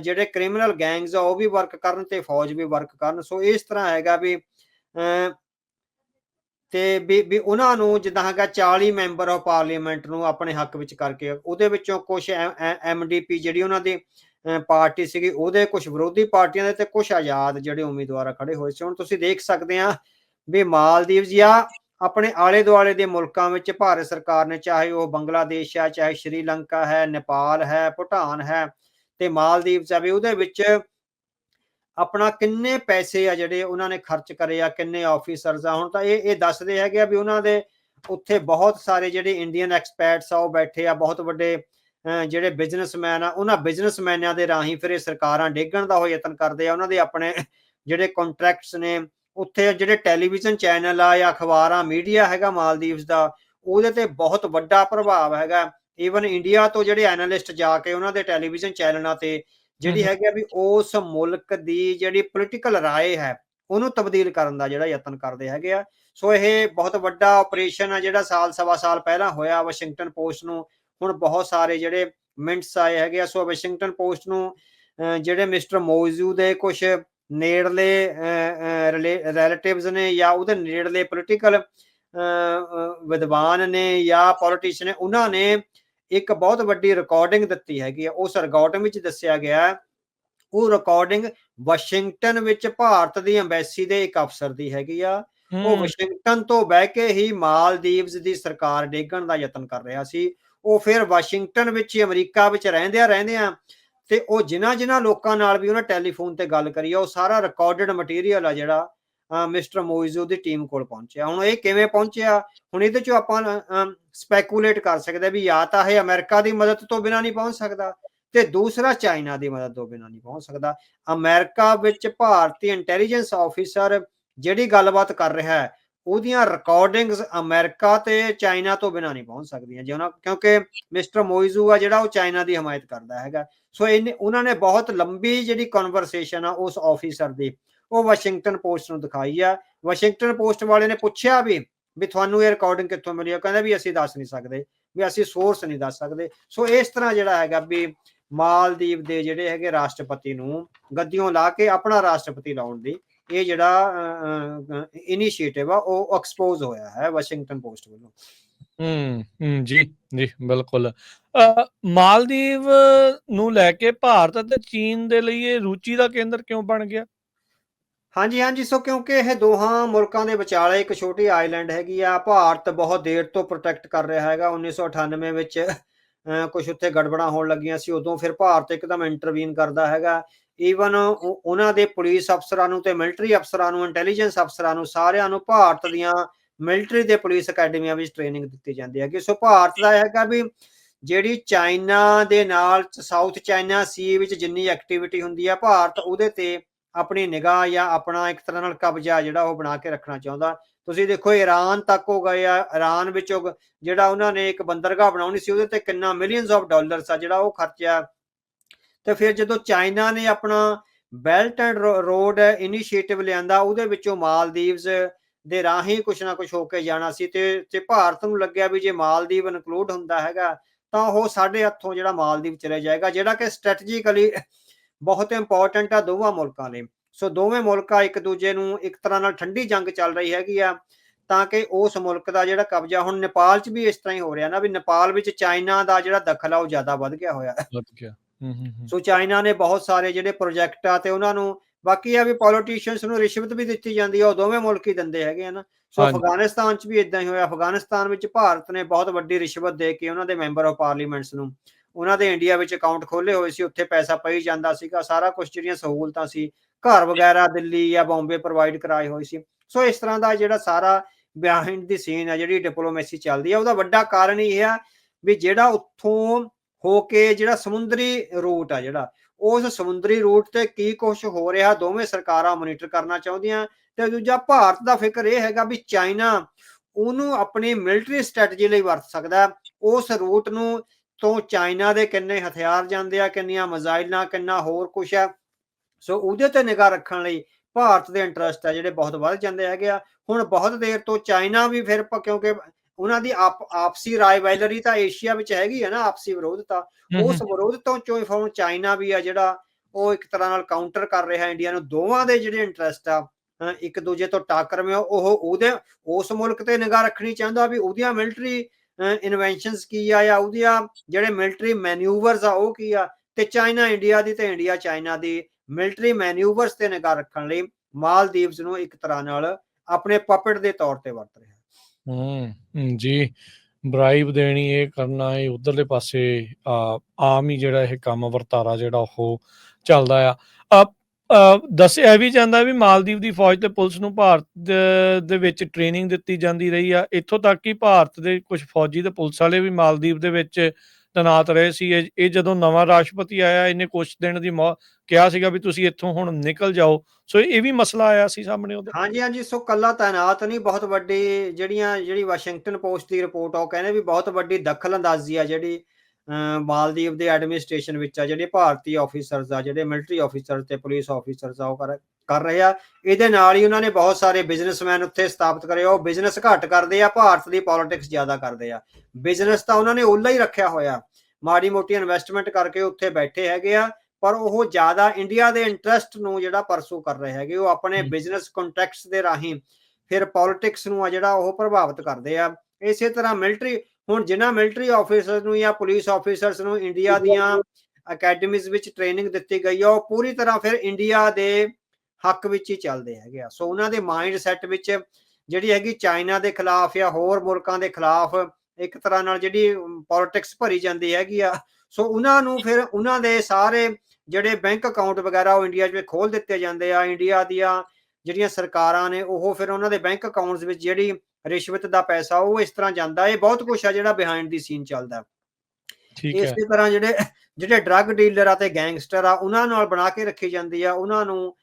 ਜਿਹੜੇ ਕ੍ਰਿਮੀਨਲ ਗੈਂਗਸ ਆ, ਉਹ ਵੀ ਵਰਕ ਕਰਨ ਤੇ ਫੌਜ ਵੀ ਵਰਕ ਕਰਨ। ਸੋ ਇਸ ਤਰ੍ਹਾਂ ਹੈਗਾ ਵੀ ਤੇ ਵੀ ਵੀ ਉਹਨਾਂ ਨੂੰ ਜਿੱਦਾਂ ਹੈਗਾ 40 ਮੈਂਬਰ ਆਫ ਪਾਰਲੀਮੈਂਟ ਨੂੰ ਆਪਣੇ ਹੱਕ ਵਿੱਚ ਕਰਕੇ, ਉਹਦੇ ਵਿੱਚੋਂ ਕੁਝ ਐਮਡੀਪੀ ਜਿਹੜੀ ਉਹਨਾਂ ਦੀ ਪਾਰਟੀ ਸੀਗੀ, ਉਹਦੇ ਕੁਝ ਵਿਰੋਧੀ ਪਾਰਟੀਆਂ ਦੇ ਤੇ ਕੁਝ ਆਜ਼ਾਦ ਜਿਹੜੇ ਉਮੀਦਵਾਰ ਖੜੇ ਹੋਏ ਸੀ। ਹੁਣ ਤੁਸੀਂ ਦੇਖ ਸਕਦੇ ਆ ਵੀ ਮਾਲਦੀਵ ਜਾਂ ਆਪਣੇ ਆਲੇ ਦੁਆਲੇ ਦੇ ਮੁਲਕਾਂ ਵਿੱਚ ਭਾਰਤ ਸਰਕਾਰ ਨੇ, ਚਾਹੇ ਉਹ ਬੰਗਲਾਦੇਸ਼ ਹੈ, ਚਾਹੇ ਸ਼੍ਰੀਲੰਕਾ ਹੈ, ਨੇਪਾਲ ਹੈ, ਭੂਟਾਨ ਹੈ ਤੇ ਮਾਲਦੀਵਸ ਆ ਵੀ ਉਹਦੇ ਵਿੱਚ ਆਪਣਾ ਕਿੰਨੇ ਪੈਸੇ ਆ ਜਿਹੜੇ ਉਹਨਾਂ ਨੇ ਖਰਚ ਕਰੇ ਆ, ਕਿੰਨੇ ਆਫੀਸਰਸ ਆ। ਹੁਣ ਤਾਂ ਇਹ ਇਹ ਦੱਸਦੇ ਹੈਗੇ ਆ ਵੀ ਉਹਨਾਂ ਦੇ ਉੱਥੇ ਬਹੁਤ ਸਾਰੇ ਜਿਹੜੇ ਇੰਡੀਅਨ ਐਕਸਪਰਟਸ ਆ, ਉਹ ਬੈਠੇ ਆ, ਬਹੁਤ ਵੱਡੇ ਜਿਹੜੇ ਬਿਜ਼ਨਸਮੈਨ ਆ, ਉਹਨਾਂ ਬਿਜ਼ਨਸਮੈਨਾਂ ਦੇ ਰਾਹੀਂ ਫਿਰ ਇਹ ਸਰਕਾਰਾਂ ਡੇਗਣ ਦਾ ਉਹ ਯਤਨ ਕਰਦੇ ਆ। ਉਹਨਾਂ ਦੇ ਆਪਣੇ ਜਿਹੜੇ ਕੰਟਰੈਕਟਸ ਨੇ ਉੱਥੇ ਜਿਹੜੇ ਟੈਲੀਵਿਜ਼ਨ ਚੈਨਲ ਆ ਜਾਂ ਅਖਬਾਰਾਂ ਮੀਡੀਆ ਹੈਗਾ ਮਾਲਦੀਵਸ ਦਾ ਉਹਦੇ ਤੇ ਬਹੁਤ ਵੱਡਾ ਪ੍ਰਭਾਵ ਹੈਗਾ। ਈਵਨ ਇੰਡੀਆ ਤੋਂ ਜਿਹੜੇ ਐਨਾਲਿਸਟ ਜਾ ਕੇ ਉਹਨਾਂ ਦੇ ਟੈਲੀਵਿਜ਼ਨ ਚੈਨਲਾਂ ਤੇ ਜਿਹੜੀ ਹੈਗੀ ਆ ਵੀ ਉਸ ਮੁਲਕ ਦੀ ਜਿਹੜੀ ਪੋਲਿਟੀਕਲ ਰਾਏ ਹੈ ਉਹਨੂੰ ਤਬਦੀਲ ਕਰਨ ਦਾ ਜਿਹੜਾ ਯਤਨ ਕਰਦੇ ਹੈਗੇ ਆ। ਸੋ ਇਹ ਬਹੁਤ ਵੱਡਾ ਆਪਰੇਸ਼ਨ ਆ ਜਿਹੜਾ ਸਾਲ ਸਵਾ ਸਾਲ ਪਹਿਲਾਂ ਹੋਇਆ ਵਾਸ਼ਿੰਗਟਨ ਪੋਸਟ ਨੂੰ। ਹੁਣ ਬਹੁਤ ਸਾਰੇ ਜਿਹੜੇ ਮਿੰਟਸ ਆਏ ਹੈਗੇ ਆ। ਸੋ ਵਾਸ਼ਿੰਗਟਨ ਪੋਸਟ ਨੂੰ ਜਿਹੜੇ ਮਿਸਟਰ ਮੌਜੂ ਦੇ ਕੁਝ ਨੇੜਲੇ ਰਿਲੇਟਿਵਸ ਨੇ ਜਾਂ ਉਹਦੇ ਨੇੜਲੇ ਪੋਲੀਟੀਕਲ ਵਿਦਵਾਨ ਨੇ ਜਾਂ ਪੋਲੀਟੀਸ਼ੀਅਨ ਨੇ ਉਹਨਾਂ ਨੇ ਇੱਕ ਬਹੁਤ ਵੱਡੀ ਰਿਕਾਰਡਿੰਗ ਦਿੱਤੀ ਹੈਗੀ ਆ ਉਸ ਰਿਕਾਰਡਿੰਗ ਵਿੱਚ ਦੱਸਿਆ ਗਿਆ ਉਹ ਰਿਕਾਰਡਿੰਗ ਵਾਸ਼ਿੰਗਟਨ ਵਿੱਚ ਭਾਰਤ ਦੀ ਐਮਬੈਸੀ ਦੇ ਇੱਕ ਅਫਸਰ ਦੀ ਹੈਗੀ ਆ। ਉਹ ਵਾਸ਼ਿੰਗਟਨ ਤੋਂ ਬਹਿ ਕੇ ਹੀ ਮਾਲਦੀਵਜ਼ ਦੀ ਸਰਕਾਰ ਡੇਗਣ ਦਾ ਯਤਨ ਕਰ ਰਿਹਾ ਸੀ। ਉਹ ਫਿਰ ਵਾਸ਼ਿੰਗਟਨ ਵਿੱਚ ਹੀ ਅਮਰੀਕਾ ਵਿੱਚ ਰਹਿੰਦਿਆਂ ਰਹਿੰਦਿਆਂ ਤੇ ਉਹ ਜਿਨ੍ਹਾਂ ਜਿਨ੍ਹਾਂ ਲੋਕਾਂ ਨਾਲ ਵੀ ਉਹਨਾਂ ਟੈਲੀਫੋਨ ਤੇ ਗੱਲ ਕਰੀ ਆ, ਉਹ ਸਾਰਾ ਰਿਕਾਰਡਡ ਮਟੀਰੀਅਲ ਆ ਜਿਹੜਾ ਮਿਸਟਰ ਮੋਇਜ਼ੂ ਦੀ ਟੀਮ ਕੋਲ ਪਹੁੰਚਿਆ। ਹੁਣ ਇਹ ਕਿਵੇਂ ਪਹੁੰਚਿਆ? ਹੁਣ ਇਹਦੇ ਚੋਂ ਆਪਾਂ ਸਪੈਕੂਲੇਟ ਕਰ ਸਕਦੇ ਵੀ ਜਾਂ ਤਾਂ ਇਹ ਅਮਰੀਕਾ ਦੀ ਮਦਦ ਤੋਂ ਬਿਨਾਂ ਨਹੀਂ ਪਹੁੰਚ ਸਕਦਾ ਤੇ ਦੂਸਰਾ ਚਾਈਨਾ ਦੀ ਮਦਦ ਤੋਂ ਬਿਨਾਂ ਨਹੀਂ ਪਹੁੰਚ ਸਕਦਾ। ਅਮਰੀਕਾ ਵਿੱਚ ਭਾਰਤੀ ਇੰਟੈਲੀਜੈਂਸ ਆਫੀਸਰ ਜਿਹੜੀ ਗੱਲਬਾਤ ਕਰ ਰਿਹਾ ਹੈ, ਉਹਦੀਆਂ ਰਿਕਾਰਡਿੰਗਸ ਅਮਰੀਕਾ ਤੇ ਚਾਈਨਾ ਤੋਂ ਬਿਨਾਂ ਨਹੀਂ ਪਹੁੰਚ ਸਕਦੀਆਂ। ਜੇ ਉਹਨਾਂ ਕਿਉਂਕਿ ਮਿਸਟਰ ਮੋਇਜ਼ੂ ਆ ਜਿਹੜਾ ਉਹ ਚਾਈਨਾ ਦੀ ਹਮਾਇਤ ਕਰਦਾ ਹੈਗਾ। ਸੋ ਇਹਨੇ ਉਹਨਾਂ ਨੇ ਬਹੁਤ ਲੰਬੀ ਜਿਹੜੀ ਕਨਵਰਸੇਸ਼ਨ ਆ ਉਸ ਆਫੀਸਰ ਦੀ, ਉਹ ਵਾਸ਼ਿੰਗਟਨ ਪੋਸਟ ਨੂੰ ਦਿਖਾਈ ਆ। ਵਾਸ਼ਿੰਗਟਨ ਪੋਸਟ ਵਾਲੇ ਨੇ ਪੁੱਛਿਆ ਵੀ ਵੀ ਤੁਹਾਨੂੰ ਇਹ ਰਿਕਾਰਡਿੰਗ ਕਿੱਥੋਂ ਮਿਲੀ? ਆ ਕਹਿੰਦਾ ਵੀ ਅਸੀਂ ਦੱਸ ਨਹੀਂ ਸਕਦੇ, ਵੀ ਅਸੀਂ ਸੋਰਸ ਨਹੀਂ ਦੱਸ ਸਕਦੇ। ਸੋ ਇਸ ਤਰ੍ਹਾਂ ਜਿਹੜਾ ਹੈਗਾ ਵੀ ਮਾਲਦੀਵ ਦੇ ਜਿਹੜੇ ਹੈਗੇ ਰਾਸ਼ਟਰਪਤੀ ਨੂੰ ਗੱਦੀਆਂ ਲਾ ਕੇ ਆਪਣਾ ਰਾਸ਼ਟਰਪਤੀ ਲਾਉਣ ਦੀ, ਇਹ ਜਿਹੜਾ ਇਨੀਸ਼ੀਏਟਿਵ ਆ, ਉਹ ਐਕਸਪੋਜ਼ ਹੋਇਆ ਹੈ ਵਾਸ਼ਿੰਗਟਨ ਪੋਸਟ ਵੱਲੋਂ। ਹੂੰ ਹੂੰ ਜੀ ਜੀ ਬਿਲਕੁਲ। ਅ, ਮਾਲਦੀਵ ਨੂੰ ਲੈ ਕੇ ਭਾਰਤ ਅਤੇ ਚੀਨ ਦੇ ਲਈ ਇਹ ਰੁਚੀ ਦਾ ਕੇਂਦਰ ਕਿਉਂ ਬਣ ਗਿਆ? ਹਾਂਜੀ ਹਾਂਜੀ ਸੋ ਕਿਉਂਕਿ ਇਹ ਦੋਹਾਂ ਮੁਲਕਾਂ ਦੇ ਵਿਚਾਲੇ ਇੱਕ ਛੋਟੀ ਆਈਲੈਂਡ ਹੈਗੀ ਆ ਭਾਰਤ ਬਹੁਤ ਦੇਰ ਤੋਂ ਪ੍ਰੋਟੈਕਟ ਕਰ ਰਿਹਾ ਹੈਗਾ। 1998 ਵਿੱਚ ਕੁਝ ਉੱਥੇ ਗੜਬੜਾਂ ਹੋਣ ਲੱਗੀਆਂ ਸੀ ਉਦੋਂ ਫਿਰ ਭਾਰਤ ਇੱਕਦਮ ਇੰਟਰਵੀਨ ਕਰਦਾ ਹੈਗਾ। ਈਵਨ ਉਹਨਾਂ ਦੇ ਪੁਲਿਸ ਅਫਸਰਾਂ ਨੂੰ ਤੇ ਮਿਲਟਰੀ ਅਫਸਰਾਂ ਨੂੰ ਇੰਟੈਲੀਜੈਂਸ ਅਫਸਰਾਂ ਨੂੰ ਸਾਰਿਆਂ ਨੂੰ ਭਾਰਤ ਦੀਆਂ ਮਿਲਟਰੀ ਦੇ ਪੁਲਿਸ ਅਕੈਡਮੀਆਂ ਵਿੱਚ ਟ੍ਰੇਨਿੰਗ ਦਿੱਤੀ ਜਾਂਦੀ ਹੈਗੀ। ਸੋ ਭਾਰਤ ਦਾ ਹੈਗਾ ਵੀ ਜਿਹੜੀ ਚਾਈਨਾ ਦੇ ਨਾਲ ਸਾਊਥ ਚਾਈਨਾ ਸੀ ਵਿੱਚ ਜਿੰਨੀ ਐਕਟੀਵਿਟੀ ਹੁੰਦੀ ਹੈ ਭਾਰਤ ਉਹਦੇ ਤੇ ਆਪਣੀ ਨਿਗਾਹ ਜਾਂ ਆਪਣਾ ਇੱਕ ਤਰ੍ਹਾਂ ਨਾਲ ਕਬਜ਼ਾ ਜਿਹੜਾ ਉਹ ਬਣਾ ਕੇ ਰੱਖਣਾ ਚਾਹੁੰਦਾ। ਤੁਸੀਂ ਦੇਖੋ ਈਰਾਨ ਤੱਕ ਹੋ ਗਏ ਆ। ਈਰਾਨ ਵਿੱਚੋਂ ਜਿਹੜਾ ਉਹਨਾਂ ਨੇ ਇੱਕ ਬੰਦਰਗਾਹ ਬਣਾਉਣੀ ਸੀ, ਉਹਦੇ ਤੇ ਕਿੰਨਾ ਮਿਲੀਅਨਸ ਆਫ ਡਾਲਰਸ ਆ ਜਿਹੜਾ ਉਹ ਖਰਚਿਆ। ਤੇ ਫਿਰ ਜਦੋਂ ਚਾਈਨਾ ਨੇ ਆਪਣਾ ਬੈਲਟ ਐਂਡ ਰੋਡ ਇਨੀਸ਼ੀਏਟਿਵ ਲਿਆਂਦਾ, ਉਹਦੇ ਵਿੱਚੋਂ ਮਾਲਦੀਵਸ ਦੇ ਰਾਹੀਂ ਕੁਛ ਨਾ ਕੁਛ ਹੋ ਕੇ ਜਾਣਾ ਸੀ ਤੇ ਤੇ ਭਾਰਤ ਨੂੰ ਲੱਗਿਆ ਵੀ ਜੇ ਮਾਲਦੀਵ ਇਨਕਲੂਡ ਹੁੰਦਾ ਹੈਗਾ ਤਾਂ ਉਹ ਸਾਡੇ ਹੱਥੋਂ ਜਿਹੜਾ ਮਾਲਦੀਵ ਚਲੇ ਜਾਏਗਾ ਜਿਹੜਾ ਕਿ ਸਟ੍ਰੈਟਜੀਕਲੀ ਬਹੁਤ ਇੰਪੋਰਟੈਂਟ ਆ ਦੋਵਾਂ ਮੁਲਕਾਂ ਲਈ। ਸੋ ਦੋਵੇਂ ਮੁਲਕਾਂ ਇੱਕ ਦੂਜੇ ਨੂੰ ਇੱਕ ਤਰ੍ਹਾਂ ਨਾਲ ਠੰਡੀ ਜੰਗ ਚੱਲ ਰਹੀ ਹੈਗੀ ਆ ਤਾਂ ਕਿ ਉਸ ਮੁਲਕ ਦਾ ਜਿਹੜਾ ਕਬਜ਼ਾ ਹੁਣ ਨੇਪਾਲ 'ਚ ਵੀ ਇਸ ਤਰ੍ਹਾਂ ਹੀ ਹੋ ਰਿਹਾ ਨਾ ਵੀ ਨੇਪਾਲ ਵਿੱਚ ਚਾਈਨਾ ਦਾ ਜਿਹੜਾ ਦਖਲ ਆ ਉਹ ਜ਼ਿਆਦਾ ਵੱਧ ਗਿਆ ਹੋਇਆ। ਵੱਧ ਗਿਆ। ਹੂੰ ਹੂੰ ਹੂੰ। ਸੋ ਚਾਈਨਾ ਨੇ ਬਹੁਤ ਸਾਰੇ ਜਿਹੜੇ ਪ੍ਰੋਜੈਕਟ ਆ ਤੇ ਉਹਨਾਂ ਨੂੰ ਬਾਕੀ ਆ ਵੀ ਪੋਲੀਟੀਸ਼ੀਅਨਸ ਨੂੰ ਰਿਸ਼ਵਤ ਵੀ ਦਿੱਤੀ ਜਾਂਦੀ ਆ ਉਹ ਦੋਵੇਂ ਮੁਲਕ ਹੀ ਦਿੰਦੇ ਹੈਗੇ ਆ ਨਾ। ਸੋ। ਅਫਗਾਨਿਸਤਾਨ 'ਚ ਵੀ ਇਦਾਂ ਹੀ ਹੋਇਆ। ਅਫਗਾਨਿਸਤਾਨ ਵਿੱਚ ਭਾਰਤ ਨੇ ਬਹੁਤ ਵੱਡੀ ਰਿਸ਼ਵਤ ਦੇ ਕੇ ਉਹਨਾਂ ਦੇ ਮੈਂਬਰ ਆਫ ਪਾਰਲੀਮੈਂਟਸ ਨੂੰ ਉਹਨਾਂ ਦੇ ਇੰਡੀਆ ਵਿੱਚ ਅਕਾਊਂਟ ਖੋਲੇ ਹੋਏ ਸੀ ਉੱਥੇ ਪੈਸਾ ਪਈ ਜਾਂਦਾ ਸੀਗਾ ਸਾਰਾ ਕੁਝ ਜਿਹੜੀਆਂ ਸਹੂਲਤਾਂ ਸੀ ਘਰ ਵਗੈਰਾ ਦਿੱਲੀ ਜਾਂ ਬੰਬੇ ਪ੍ਰੋਵਾਈਡ ਕਰਾਏ ਹੋਏ ਸੀ। ਸੋ ਇਸ ਤਰ੍ਹਾਂ ਦਾ ਜਿਹੜਾ ਸਾਰਾ ਬਿਹਾਈਂਡ ਦੀ ਸੀਨ ਆ ਜਿਹੜੀ ਡਿਪਲੋਮੇਸੀ ਚੱਲਦੀ ਆ ਉਹਦਾ ਵੱਡਾ ਕਾਰਨ ਇਹ ਆ ਵੀ ਜਿਹੜਾ ਉੱਥੋਂ ਹੋ ਕੇ ਜਿਹੜਾ ਸਮੁੰਦਰੀ ਰੂਟ ਆ ਜਿਹੜਾ ਉਸ ਸਮੁੰਦਰੀ ਰੂਟ ਤੇ ਕੀ ਕੁਝ ਹੋ ਰਿਹਾ, ਦੋਵੇਂ ਸਰਕਾਰਾਂ ਮੋਨੀਟਰ ਕਰਨਾ ਚਾਹੁੰਦੀਆਂ ਤੇ ਦੂਜਾ ਭਾਰਤ ਦਾ ਫਿਕਰ ਇਹ ਹੈਗਾ ਵੀ ਚਾਈਨਾ ਉਹਨੂੰ ਆਪਣੀ ਮਿਲਟਰੀ ਸਟ੍ਰੈਟਜੀ ਲਈ ਵਰਤ ਸਕਦਾ ਉਸ ਰੂਟ ਨੂੰ ਤੋਂ ਚਾਈਨਾ ਦੇ ਕਿੰਨੇ ਹਥਿਆਰ ਜਾਂਦੇ ਆ, ਕਿੰਨੀਆਂ ਮਿਜ਼ਾਈਲਾਂ, ਕਿੰਨਾ ਹੋਰ ਕੁਝ ਆ ਸੋ ਉਹਦੇ ਤੇ ਨਿਗਾਹ ਰੱਖਣ ਲਈ ਭਾਰਤ ਦੇ ਇੰਟਰਸਟ ਆ ਜਿਹੜੇ ਬਹੁਤ ਵੱਧ ਜਾਂਦੇ ਹੈਗੇ ਆ। ਹੁਣ ਬਹੁਤ ਦੇਰ ਤੋਂ ਚਾਈਨਾ ਵੀ ਫਿਰ ਕਿਉਂਕਿ ਉਹਨਾਂ ਦੀ ਆਪ ਆਪਸੀ ਰਾਈਵਲਰੀ ਤਾਂ ਏਸ਼ੀਆ ਵਿੱਚ ਹੈਗੀ ਹੈ ਨਾ ਆਪਸੀ ਵਿਰੋਧਤਾ ਉਸ ਵਿਰੋਧ ਤੋਂ ਚੋਂ ਹੁਣ ਚਾਈਨਾ ਵੀ ਆ ਜਿਹੜਾ ਉਹ ਇੱਕ ਤਰ੍ਹਾਂ ਨਾਲ ਕਾਊਂਟਰ ਕਰ ਰਿਹਾ ਇੰਡੀਆ ਨੂੰ। ਦੋਵਾਂ ਦੇ ਜਿਹੜੇ ਇੰਟਰਸਟ ਆ ਇੱਕ ਦੂਜੇ ਤੋਂ ਟਾਕਰ ਮੇ ਉਹ ਉਹਦੇ ਉਸ ਮੁਲਕ ਤੇ ਨਿਗਾਹ ਰੱਖਣੀ ਚਾਹੁੰਦਾ ਵੀ ਉਹਦੀਆਂ ਮਿਲਟਰੀ ਇਨਵੈਂਸ਼ਨਸ ਕੀ ਆ ਜਾਂ ਉਹਦੀਆਂ ਜਿਹੜੇ ਮਿਲਟਰੀ ਮੈਨੂਵਰਸ ਆ ਉਹ ਕੀ ਆ? ਤੇ ਚਾਈਨਾ ਇੰਡੀਆ ਦੀ ਤੇ ਇੰਡੀਆ ਚਾਈਨਾ ਦੀ ਮਿਲਟਰੀ ਮੈਨੂਵਰਸ ਤੇ ਨਿਗਾਹ ਰੱਖਣ ਲਈ ਮਾਲਦੀਵਸ ਨੂੰ ਇੱਕ ਤਰ੍ਹਾਂ ਨਾਲ ਆਪਣੇ ਪਪਟ ਦੇ ਤੌਰ ਤੇ ਵਰਤ ਰਿਹਾ। ਹੂੰ। ਜੀ। ਬ੍ਰਾਈਬ ਦੇਣੀ ਇਹ ਕਰਨਾ, ਇਹ ਉਧਰਲੇ ਪਾਸੇ ਆਮ ਹੀ ਜਿਹੜਾ ਇਹ ਕੰਮ ਵਰਤਾਰਾ ਜਿਹੜਾ ਉਹ ਚੱਲਦਾ ਆ। ਦੱਸਿਆ ਵੀ ਜਾਂਦਾ ਵੀ ਮਾਲਦੀਵ ਦੀ ਫੌਜ ਤੇ ਪੁਲਿਸ ਨੂੰ ਭਾਰਤ ਦੇ- ਦੇ ਵਿੱਚ ਟ੍ਰੇਨਿੰਗ ਦਿੱਤੀ ਜਾਂਦੀ ਰਹੀ ਆ। ਇੱਥੋਂ ਤੱਕ ਕਿ ਭਾਰਤ ਦੇ ਕੁਝ ਫੌਜੀ ਤੇ ਪੁਲਿਸ ਵਾਲੇ ਵੀ ਮਾਲਦੀਵ ਦੇ ਵਿੱਚ ਤੈਨਾਤ ਰਹੇ ਸੀ। ਇਹ ਜਦੋਂ ਨਵਾਂ ਰਾਸ਼ਟਰਪਤੀ ਆਇਆ ਇਹਨੇ ਕੁਝ ਦਿਨ ਦੀ ਕਿਹਾ ਸੀਗਾ ਵੀ ਤੁਸੀਂ ਇੱਥੋਂ ਹੁਣ ਨਿਕਲ ਜਾਓ। ਸੋ ਇਹ ਵੀ ਮਸਲਾ ਆਇਆ ਸੀ ਸਾਹਮਣੇ ਉਹਦੇ। ਹਾਂਜੀ ਹਾਂਜੀ। ਸੋ ਕੱਲਾ ਤਾਇਨਾਤ ਨਹੀਂ ਬਹੁਤ ਵੱਡੀ ਜਿਹੜੀਆਂ ਜਿਹੜੀ ਵਾਸ਼ਿੰਗਟਨ ਪੋਸਟ ਦੀ ਰਿਪੋਰਟ ਆ ਉਹ ਕਹਿੰਦੇ ਵੀ ਬਹੁਤ ਵੱਡੀ ਦਖਲ ਅੰਦਾਜ਼ੀ ਆ ਜਿਹੜੀ ਅਮ, ਮਾਲਦੀਵ ਦੇ ਐਡਮਿਨਿਸਟ੍ਰੇਸ਼ਨ ਵਿੱਚ ਆ ਜਿਹੜੇ ਭਾਰਤੀ ਆਫੀਸਰਸ ਆ ਜਿਹੜੇ ਮਿਲਟਰੀ ਆਫੀਸਰ ਤੇ ਪੁਲਿਸ ਆਫੀਸਰਸ ਆ ਉਹ ਕਰ ਰਹੇ ਆ। ਇਹਦੇ ਨਾਲ ਹੀ ਉਹਨਾਂ ਨੇ ਬਹੁਤ ਸਾਰੇ ਬਿਜ਼ਨਸਮੈਨ ਉੱਥੇ ਸਥਾਪਿਤ ਕਰੇ। ਉਹ ਬਿਜ਼ਨਸ ਘੱਟ ਕਰਦੇ ਆ ਭਾਰਤ ਦੀ ਪੋਲਿਟਿਕਸ ਜ਼ਿਆਦਾ ਕਰਦੇ ਆ। ਬਿਜ਼ਨਸ ਤਾਂ ਉਹਨਾਂ ਨੇ ਉਹਲਾ ਹੀ ਰੱਖਿਆ ਹੋਇਆ। ਮਾੜੀ ਮੋਟੀ ਇਨਵੈਸਟਮੈਂਟ ਕਰਕੇ ਉੱਥੇ ਬੈਠੇ ਹੈਗੇ ਆ ਪਰ ਉਹ ਜ਼ਿਆਦਾ ਇੰਡੀਆ ਦੇ ਇੰਟਰਸਟ ਨੂੰ ਜਿਹੜਾ ਪਰਸੂ ਕਰ ਰਹੇ ਹੈਗੇ ਉਹ ਆਪਣੇ। ਬਿਜ਼ਨਸ ਕੰਟੈਕਟਸ ਦੇ ਰਾਹੀਂ ਫਿਰ ਪੋਲਿਟਿਕਸ ਨੂੰ ਆ ਜਿਹੜਾ ਉਹ ਪ੍ਰਭਾਵਿਤ ਕਰਦੇ ਆ। ਇਸੇ ਤਰ੍ਹਾਂ ਮਿਲਟਰੀ ਹੁਣ ਜਿਨ੍ਹਾਂ ਮਿਲਟਰੀ ਆਫੀਸਰਸ ਨੂੰ ਜਾਂ ਪੁਲਿਸ ਆਫੀਸਰਸ ਨੂੰ ਇੰਡੀਆ ਦੀਆਂ ਅਕੈਡਮੀਜ਼ ਵਿੱਚ ਟ੍ਰੇਨਿੰਗ ਦਿੱਤੀ ਗਈ ਆ ਉਹ ਪੂਰੀ ਤਰ੍ਹਾਂ ਫਿਰ ਇੰਡੀਆ ਦੇ ਹੱਕ ਵਿੱਚ ਹੀ ਚੱਲਦੇ ਹੈਗੇ ਆ। ਸੋ ਉਹਨਾਂ ਦੇ ਮਾਈਂਡ ਸੈਟ ਵਿੱਚ ਜਿਹੜੀ ਹੈਗੀ ਚਾਈਨਾ ਦੇ ਖਿਲਾਫ ਜਾਂ ਹੋਰ ਮੁਲਕਾਂ ਦੇ ਖਿਲਾਫ ਇੱਕ ਤਰ੍ਹਾਂ ਨਾਲ ਜਿਹੜੀ ਪੋਲਿਟਿਕਸ ਭਰੀ ਜਾਂਦੀ ਹੈਗੀ ਆ। ਸੋ ਉਹਨਾਂ ਨੂੰ ਫਿਰ ਉਹਨਾਂ ਦੇ ਸਾਰੇ ਜਿਹੜੇ ਬੈਂਕ ਅਕਾਊਂਟ ਵਗੈਰਾ ਉਹ ਇੰਡੀਆ 'ਚ ਖੋਲ ਦਿੱਤੇ ਜਾਂਦੇ ਆ। ਇੰਡੀਆ ਦੀਆਂ ਜਿਹੜੀਆਂ ਸਰਕਾਰਾਂ ਨੇ ਉਹ ਫਿਰ ਉਹਨਾਂ ਦੇ ਬੈਂਕ ਅਕਾਊਂਟਸ ਵਿੱਚ ਜਿਹੜੀ ਰਿਸ਼ਵਤ ਦਾ ਪੈਸਾ ਉਹ ਇਸ ਤਰ੍ਹਾਂ ਜਾਂਦਾ। ਇਹ ਬਹੁਤ ਕੁਝ ਆ ਜਿਹੜਾ ਬਿਹਾਈਂਡ ਦੀ ਸੀਨ ਚੱਲਦਾ। ਠੀਕ ਹੈ। ਇਸੇ ਤਰ੍ਹਾਂ ਜਿਹੜੇ ਜਿਹੜੇ ਡਰੱਗ ਡੀਲਰ ਆ ਤੇ ਗੈਂਗਸਟਰ ਆ ਉਹਨਾਂ ਨਾਲ ਬਣਾ ਕੇ ਰੱਖੀ ਜਾਂਦੀ ਆ। ਉਹਨਾਂ ਨੂੰ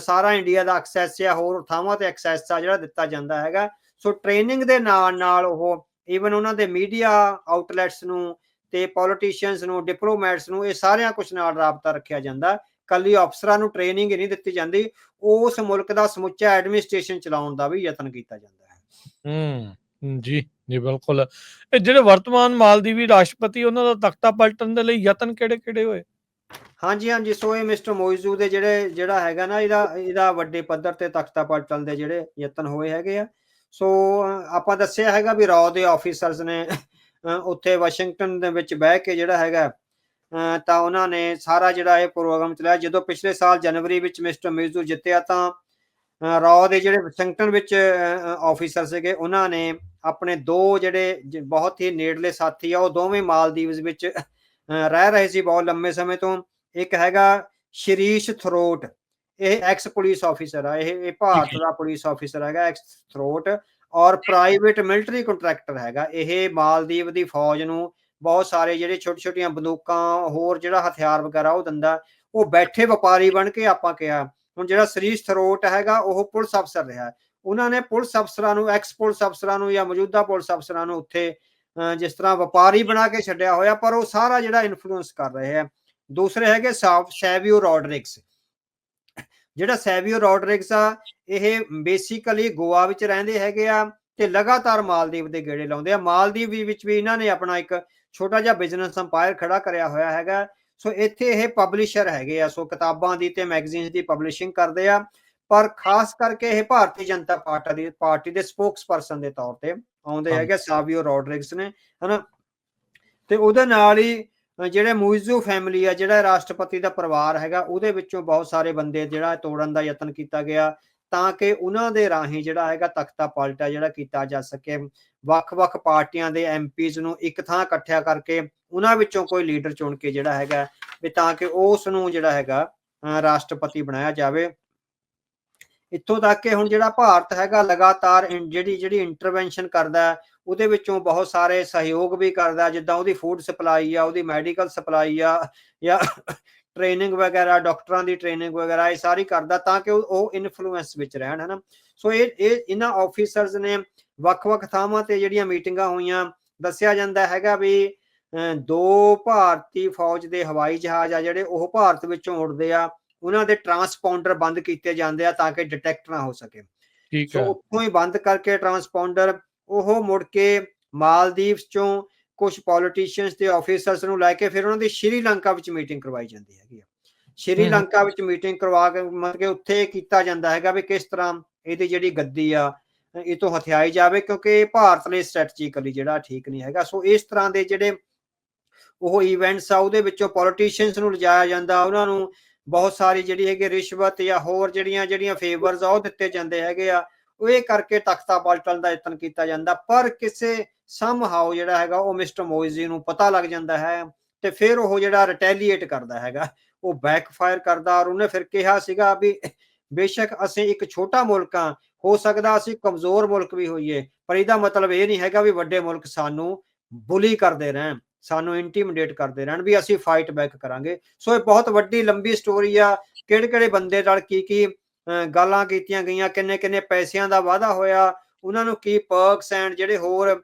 ਸਾਰਾ ਇੰਡੀਆ ਦਾ ਐਕਸੈਸ ਆ ਹੋਰ ਥਾਵਾਂ ਤੇ ਐਕਸੈਸ ਆ ਜਿਹੜਾ ਦਿੱਤਾ ਜਾਂਦਾ ਹੈਗਾ। ਸੋ ਟ੍ਰੇਨਿੰਗ ਦੇ ਨਾਲ ਨਾਲ ਉਹ ਈਵਨ ਉਹਨਾਂ ਦੇ ਮੀਡੀਆ ਆਊਟਲੈਟਸ ਨੂੰ ਤੇ ਪੋਲੀਟੀਸ਼ੀਅਨਸ ਨੂੰ ਡਿਪਲੋਮੈਟਸ ਨੂੰ ਇਹ ਸਾਰਿਆਂ ਕੁਝ ਨਾਲ ਰਾਬਤਾ ਰੱਖਿਆ ਜਾਂਦਾ। ਕੱਲੀ ਅਫਸਰਾਂ ਨੂੰ ਟ੍ਰੇਨਿੰਗ ਹੀ ਨਹੀਂ ਦਿੱਤੀ ਜਾਂਦੀ, ਉਸ ਮੁਲਕ ਦਾ ਸਮੁੱਚਾ ਐਡਮਿਨਿਸਟ੍ਰੇਸ਼ਨ ਚਲਾਉਣ ਦਾ ਵੀ ਯਤਨ ਕੀਤਾ ਜਾਂਦਾ ਹੈ। ਹੂੰ, ਜੀ ਜੀ, ਬਿਲਕੁਲ। ਇਹ ਜਿਹੜੇ ਵਰਤਮਾਨ ਮਾਲਦੀਵੀ ਰਾਸ਼ਟਰਪਤੀ, ਉਹਨਾਂ ਦਾ ਤਖਤਾ ਪਲਟਣ ਦੇ ਲਈ ਯਤਨ ਕਿਹੜੇ ਕਿਹੜੇ ਹੋਏ? ਹਾਂਜੀ ਹਾਂਜੀ, ਸੋ ਇਹ ਮਿਸਟਰ ਮੋਇਜ਼ੂ ਦੇ ਜਿਹੜੇ, ਜਿਹੜਾ ਹੈਗਾ ਨਾ, ਇਹਦਾ ਇਹਦਾ ਵੱਡੇ ਪੱਧਰ ਤੇ ਤਖਤਾ ਪਲਟਣ ਦੇ ਜਿਹੜੇ ਯਤਨ ਹੋਏ ਹੈਗੇ ਆ। ਸੋ ਆਪਾਂ ਦੱਸਿਆ ਹੈਗਾ ਵੀ ਰॉ ਦੇ ਆਫੀਸਰਸ ਨੇ ਉੱਥੇ ਵਾਸ਼ਿੰਗਟਨ ਦੇ ਵਿੱਚ ਬਹਿ ਕੇ ਜਿਹੜਾ ਹੈਗਾ ਤਾਂ ਉਹਨਾਂ ਨੇ ਸਾਰਾ ਜਿਹੜਾ ਇਹ ਪ੍ਰੋਗਰਾਮ ਚਲਾਇਆ। ਜਦੋਂ ਪਿਛਲੇ ਸਾਲ ਜਨਵਰੀ ਵਿੱਚ ਮਿਸਟਰ ਮੋਇਜ਼ੂ ਜਿੱਤਿਆ ਤਾਂ ਰॉ ਦੇ ਜਿਹੜੇ ਵਾਸ਼ਿੰਗਟਨ ਵਿੱਚ ਆਫੀਸਰ ਸੀਗੇ, ਉਹਨਾਂ ਨੇ ਆਪਣੇ ਦੋ ਜਿਹੜੇ ਬਹੁਤ ਹੀ ਨੇੜਲੇ ਸਾਥੀ ਆ, ਉਹ ਦੋਵੇਂ ਮਾਲਦੀਵਜ਼ ਵਿੱਚ ਰਹਿ ਰਹੇ ਸੀ ਬਹੁਤ ਲੰਮੇ ਸਮੇਂ ਤੋਂ ਇੱਕ ਹੈਗਾ ਸ਼ਰੀਸ਼ ਥਰੋਟ ਇਹ ਐਕਸ ਪੁਲਿਸ ਆਫੀਸਰ ਆ ਇਹ ਇਹ ਭਾਰਤ। ਦਾ ਪੁਲਿਸ ਆਫੀਸਰ ਹੈਗਾ ਐਕਸ ਥਰੋਟ ਔਰ ਪ੍ਰਾਈਵੇਟ ਮਿਲਟਰੀ ਕੰਟਰੈਕਟਰ ਹੈਗਾ ਇਹ ਮਾਲਦੀਵ ਦੀ ਫੌਜ ਨੂੰ ਬਹੁਤ ਸਾਰੇ ਜਿਹੜੇ ਛੋਟੀ ਛੋਟੀਆਂ ਬੰਦੂਕਾਂ ਹੋਰ ਜਿਹੜਾ ਹਥਿਆਰ ਵਗੈਰਾ ਉਹ ਦਿੰਦਾ ਉਹ ਬੈਠੇ ਵਪਾਰੀ ਬਣ ਕੇ ਆਪਾਂ ਕਿਹਾ ਹੁਣ ਜਿਹੜਾ ਸ਼ਰੀਸ਼ ਥਰੋਟ ਹੈਗਾ ਉਹ ਪੁਲਿਸ ਅਫਸਰ ਰਿਹਾ ਉਹਨਾਂ ਨੇ ਪੁਲਿਸ ਅਫਸਰਾਂ ਨੂੰ ਐਕਸ ਪੁਲਿਸ ਅਫਸਰਾਂ ਨੂੰ ਜਾਂ ਮੌਜੂਦਾ ਪੁਲਿਸ ਅਫਸਰਾਂ ਨੂੰ ਉੱਥੇ ਜਿਸ ਤਰ੍ਹਾਂ ਵਪਾਰੀ ਬਣਾ ਕੇ ਛੱਡਿਆ ਹੋਇਆ, ਪਰ ਉਹ ਸਾਰਾ ਜਿਹੜਾ ਇਨਫਲੂਐਂਸ ਕਰ ਰਹੇ ਆ ਦੂਸਰੇ ਹੈਗੇ ਸੈਵਿਓ ਸੈਵੀਓ ਰੋਡਰਿਕਸ ਜਿਹੜਾ ਸੈਵੀਓ ਰੋਡਰਿਕਸ ਆ, ਇਹ ਬੇਸਿਕਲੀ ਗੋਆ ਵਿੱਚ ਰਹਿੰਦੇ ਹੈਗੇ ਆ ਤੇ ਲਗਾਤਾਰ ਮਾਲਦੀਵ ਦੇ ਗੇੜੇ ਲਾਉਂਦੇ ਆ। ਮਾਲਦੀਵ ਵਿੱਚ ਵੀ ਇਹਨਾਂ ਨੇ ਆਪਣਾ ਇੱਕ ਛੋਟਾ ਜਿਹਾ ਬਿਜ਼ਨਸ ਅੰਪਾਇਰ ਖੜਾ ਕਰਿਆ ਹੋਇਆ ਹੈਗਾ। ਸੋ ਇੱਥੇ ਇਹ ਪਬਲਿਸ਼ਰ ਹੈਗੇ ਆ। ਸੋ ਕਿਤਾਬਾਂ ਦੀ ਤੇ ਮੈਗਜ਼ੀਨਸ ਦੀ ਪਬਲਿਸ਼ਿੰਗ ਕਰਦੇ ਆ। ਪਰ ਖਾਸ ਕਰਕੇ ਇਹ ਭਾਰਤੀ ਜਨਤਾ ਪਾਰਟੀ ਦੀ ਪਾਰਟੀ ਦੇ ਸਪੋਕਸਪਰਸਨ ਦੇ ਤੌਰ ਤੇ ਆਉਂਦੇ। ਹੈਗੇ ਸਾਵੀਓ ਰੋਡਰਿਕਸ ਨੇ ਹਨਾ? ਤੇ ਉਹਦੇ ਨਾਲ ਹੀ ਜਿਹੜੇ ਮੂਇਜ਼ੂ ਫੈਮਿਲੀ ਆ ਜਿਹੜਾ ਰਾਸ਼ਟਰਪਤੀ ਦਾ ਪਰਿਵਾਰ ਹੈਗਾ ਉਹਦੇ ਵਿੱਚੋਂ ਬਹੁਤ ਸਾਰੇ ਬੰਦੇ ਜਿਹੜਾ ਤੋੜਨ ਦਾ ਯਤਨ ਕੀਤਾ ਗਿਆ ਤਾਂ ਕਿ ਉਹਨਾਂ ਦੇ ਰਾਹੀਂ ਜਿਹੜਾ ਹੈਗਾ ਤਖਤਾ ਪਲਟਾ ਜਿਹੜਾ ਕੀਤਾ ਜਾ ਸਕੇ। ਵੱਖ-ਵੱਖ ਪਾਰਟੀਆਂ ਦੇ ਐਮਪੀਜ਼ ਨੂੰ ਇੱਕ ਥਾਂ ਇਕੱਠਿਆ ਕਰਕੇ ਉਹਨਾਂ ਵਿੱਚੋਂ ਕੋਈ ਲੀਡਰ ਚੁਣ ਕੇ ਜਿਹੜਾ ਹੈਗਾ ਵੀ ਤਾਂ ਕਿ ਉਸ ਨੂੰ ਜਿਹੜਾ ਹੈਗਾ ਰਾਸ਼ਟਰਪਤੀ ਬਣਾਇਆ ਜਾਵੇ। ਇੱਥੋਂ ਤੱਕ ਕਿ ਹੁਣ ਜਿਹੜਾ ਭਾਰਤ ਹੈਗਾ ਲਗਾਤਾਰ ਇਨ- ਜਿਹੜੀ ਜਿਹੜੀ ਇੰਟਰਵੈਂਸ਼ਨ ਕਰਦਾ ਉਹਦੇ ਵਿੱਚੋਂ ਬਹੁਤ ਸਾਰੇ ਸਹਿਯੋਗ ਵੀ ਕਰਦਾ ਜਿੱਦਾਂ ਉਹਦੀ ਫੂਡ ਸਪਲਾਈ ਆ, ਉਹਦੀ ਮੈਡੀਕਲ ਸਪਲਾਈ ਆ, ਜਾਂ ਟ੍ਰੇਨਿੰਗ ਵਗੈਰਾ ਡਾਕਟਰਾਂ ਦੀ ਟ੍ਰੇਨਿੰਗ ਵਗੈਰਾ, ਇਹ ਸਾਰੀ ਕਰਦਾ ਤਾਂ ਕਿ ਉਹ- ਇਨਫਲੂਐਂਸ ਵਿੱਚ ਰਹਿਣ, ਹਨਾ? ਸੋ ਇਹ ਇਹ ਇਹਨਾਂ ਆਫੀਸਰਸ ਨੇ ਵੱਖ-ਵੱਖ ਥਾਵਾਂ ਤੇ ਜਿਹੜੀਆਂ ਮੀਟਿੰਗਾਂ ਹੋਈਆਂ, ਦੱਸਿਆ ਜਾਂਦਾ ਹੈਗਾ ਵੀ ਦੋ ਭਾਰਤੀ ਫੌਜ ਦੇ ਹਵਾਈ ਜਹਾਜ਼ ਆ ਜਿਹੜੇ ਉਹ ਭਾਰਤ ਵਿੱਚੋਂ ਉੜਦੇ ਆ। ਉਹਨਾਂ ਦੇ ਟਰਾਂਸਪੌਂਡਰ ਬੰਦ ਕੀਤੇ ਜਾਂਦੇ ਆ ਤਾਂ ਕਿ ਡਿਟੈਕਟ ਨਾ ਹੋ ਸਕੇ। ਠੀਕ ਸੋ ਹੈ। ਉੱਥੋਂ ਹੀ ਬੰਦ ਕਰਕੇ ਟਰਾਂਸਪੌਂਡਰ ਉਹ ਮੁੜ ਕੇ ਮਾਲਦੀਵਸ ਚੋਂ ਕੁਝ ਪੋਲੀਟੀਸ਼ੀਅਨਸ ਤੇ ਆਫੀਸਰਸ ਨੂੰ ਲੈ ਕੇ ਫਿਰ ਉਹਨਾਂ ਦੀ ਸ਼੍ਰੀਲੰਕਾ ਵਿੱਚ ਮੀਟਿੰਗ ਕਰਵਾਈ ਜਾਂਦੀ ਹੈਗੀ ਆ। ਸ਼੍ਰੀਲੰਕਾ ਵਿੱਚ ਮੀਟਿੰਗ ਕਰਵਾ ਕੇ ਮਤਲਬ ਕਿ ਉੱਥੇ ਕੀਤਾ ਜਾਂਦਾ ਹੈਗਾ ਵੀ ਕਿਸ ਤਰ੍ਹਾਂ ਇਹਦੀ ਜਿਹੜੀ ਗੱਦੀ ਆ ਇਹ ਤੋਂ ਹਥਿਆਈ ਜਾਵੇ ਕਿਉਂਕਿ ਇਹ ਭਾਰਤ ਲਈ ਸਟ੍ਰੈਟਜੀਕਲੀ ਜਿਹੜਾ ਠੀਕ ਨਹੀਂ ਹੈਗਾ। ਸੋ ਇਸ ਤਰ੍ਹਾਂ ਦੇ ਜਿਹੜੇ ਉਹ ਇਵੈਂਟਸ ਆ ਉਹਦੇ ਵਿੱਚੋਂ ਪੋਲੀਟੀਸ਼ੀਅਨਸ ਨੂੰ ਲਿਜਾਇਆ ਜਾਂਦਾ ਉਹਨਾਂ ਨੂੰ ਬਹੁਤ ਸਾਰੀ ਜਿਹੜੀ ਹੈਗੀ ਰਿਸ਼ਵਤ ਜਾਂ ਹੋਰ ਜਿਹੜੀਆਂ ਜਿਹੜੀਆਂ ਫੇਵਰਸ ਆ, ਉਹ ਦਿੱਤੇ ਜਾਂਦੇ ਹੈਗੇ ਆ। ਉਹ ਇਹ ਕਰਕੇ ਤਖਤਾ ਪਲਟਣ ਦਾ ਯਤਨ ਕੀਤਾ ਜਾਂਦਾ। ਪਰ ਕਿਸੇ ਸਮਹਾਉ ਜਿਹੜਾ ਹੈਗਾ, ਉਹ ਮਿਸਟਰ ਮੋਇਜ਼ੀ ਨੂੰ ਪਤਾ ਲੱਗ ਜਾਂਦਾ ਹੈ ਤੇ ਫਿਰ ਉਹ ਜਿਹੜਾ ਰਿਟੈਲੀਏਟ ਕਰਦਾ ਹੈਗਾ, ਉਹ ਬੈਕਫਾਇਰ ਕਰਦਾ ਔਰ ਉਹਨੇ ਫਿਰ ਕਿਹਾ ਸੀਗਾ ਵੀ ਬੇਸ਼ੱਕ ਅਸੀਂ ਇੱਕ ਛੋਟਾ ਮੁਲਕ ਆ ਹੋ ਸਕਦਾ ਅਸੀਂ ਕਮਜ਼ੋਰ ਮੁਲਕ ਵੀ ਹੋਈਏ, ਪਰ ਇਹਦਾ ਮਤਲਬ ਇਹ ਨਹੀਂ ਹੈਗਾ ਵੀ ਵੱਡੇ ਮੁਲਕ ਸਾਨੂੰ ਬੁਲੀ ਕਰਦੇ ਰਹਿਣ। ਸਾਨੂੰ ਇੰਟੀਮੀਡੇਟ ਕਰਦੇ ਰਹਿਣ ਵੀ ਅਸੀਂ ਫਾਈਟ ਬੈਕ ਕਰਾਂਗੇ। ਸੋ ਇਹ ਬਹੁਤ ਵੱਡੀ, ਲੰਬੀ ਸਟੋਰੀ ਆ। ਕਿਹੜੇ ਕਿਹੜੇ ਬੰਦੇ ਨਾਲ ਕੀ ਕੀ ਗੱਲਾਂ ਕੀਤੀਆਂ ਗਈਆਂ, ਕਿੰਨੇ ਕਿੰਨੇ ਪੈਸਿਆਂ ਦਾ ਵਾਅਦਾ ਹੋਇਆ, ਉਹਨਾਂ ਨੂੰ ਕੀ ਪਰਕਸ ਐਂਡ ਜਿਹੜੇ ਹੋਰ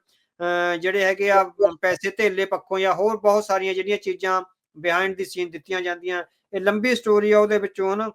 ਜਿਹੜੇ ਹੈਗੇ ਆ, ਪੈਸੇ ਧੇਲੇ ਪੱਖੋਂ ਜਾਂ ਹੋਰ ਬਹੁਤ ਸਾਰੀਆਂ ਜਿਹੜੀਆਂ ਚੀਜ਼ਾਂ ਬਿਹਾਈਂਡ ਦੀ ਸੀਨ ਦਿੱਤੀਆਂ ਜਾਂਦੀਆਂ। ਇਹ ਲੰਬੀ ਸਟੋਰੀ ਆ, ਉਹਦੇ ਵਿੱਚੋਂ ਨਾ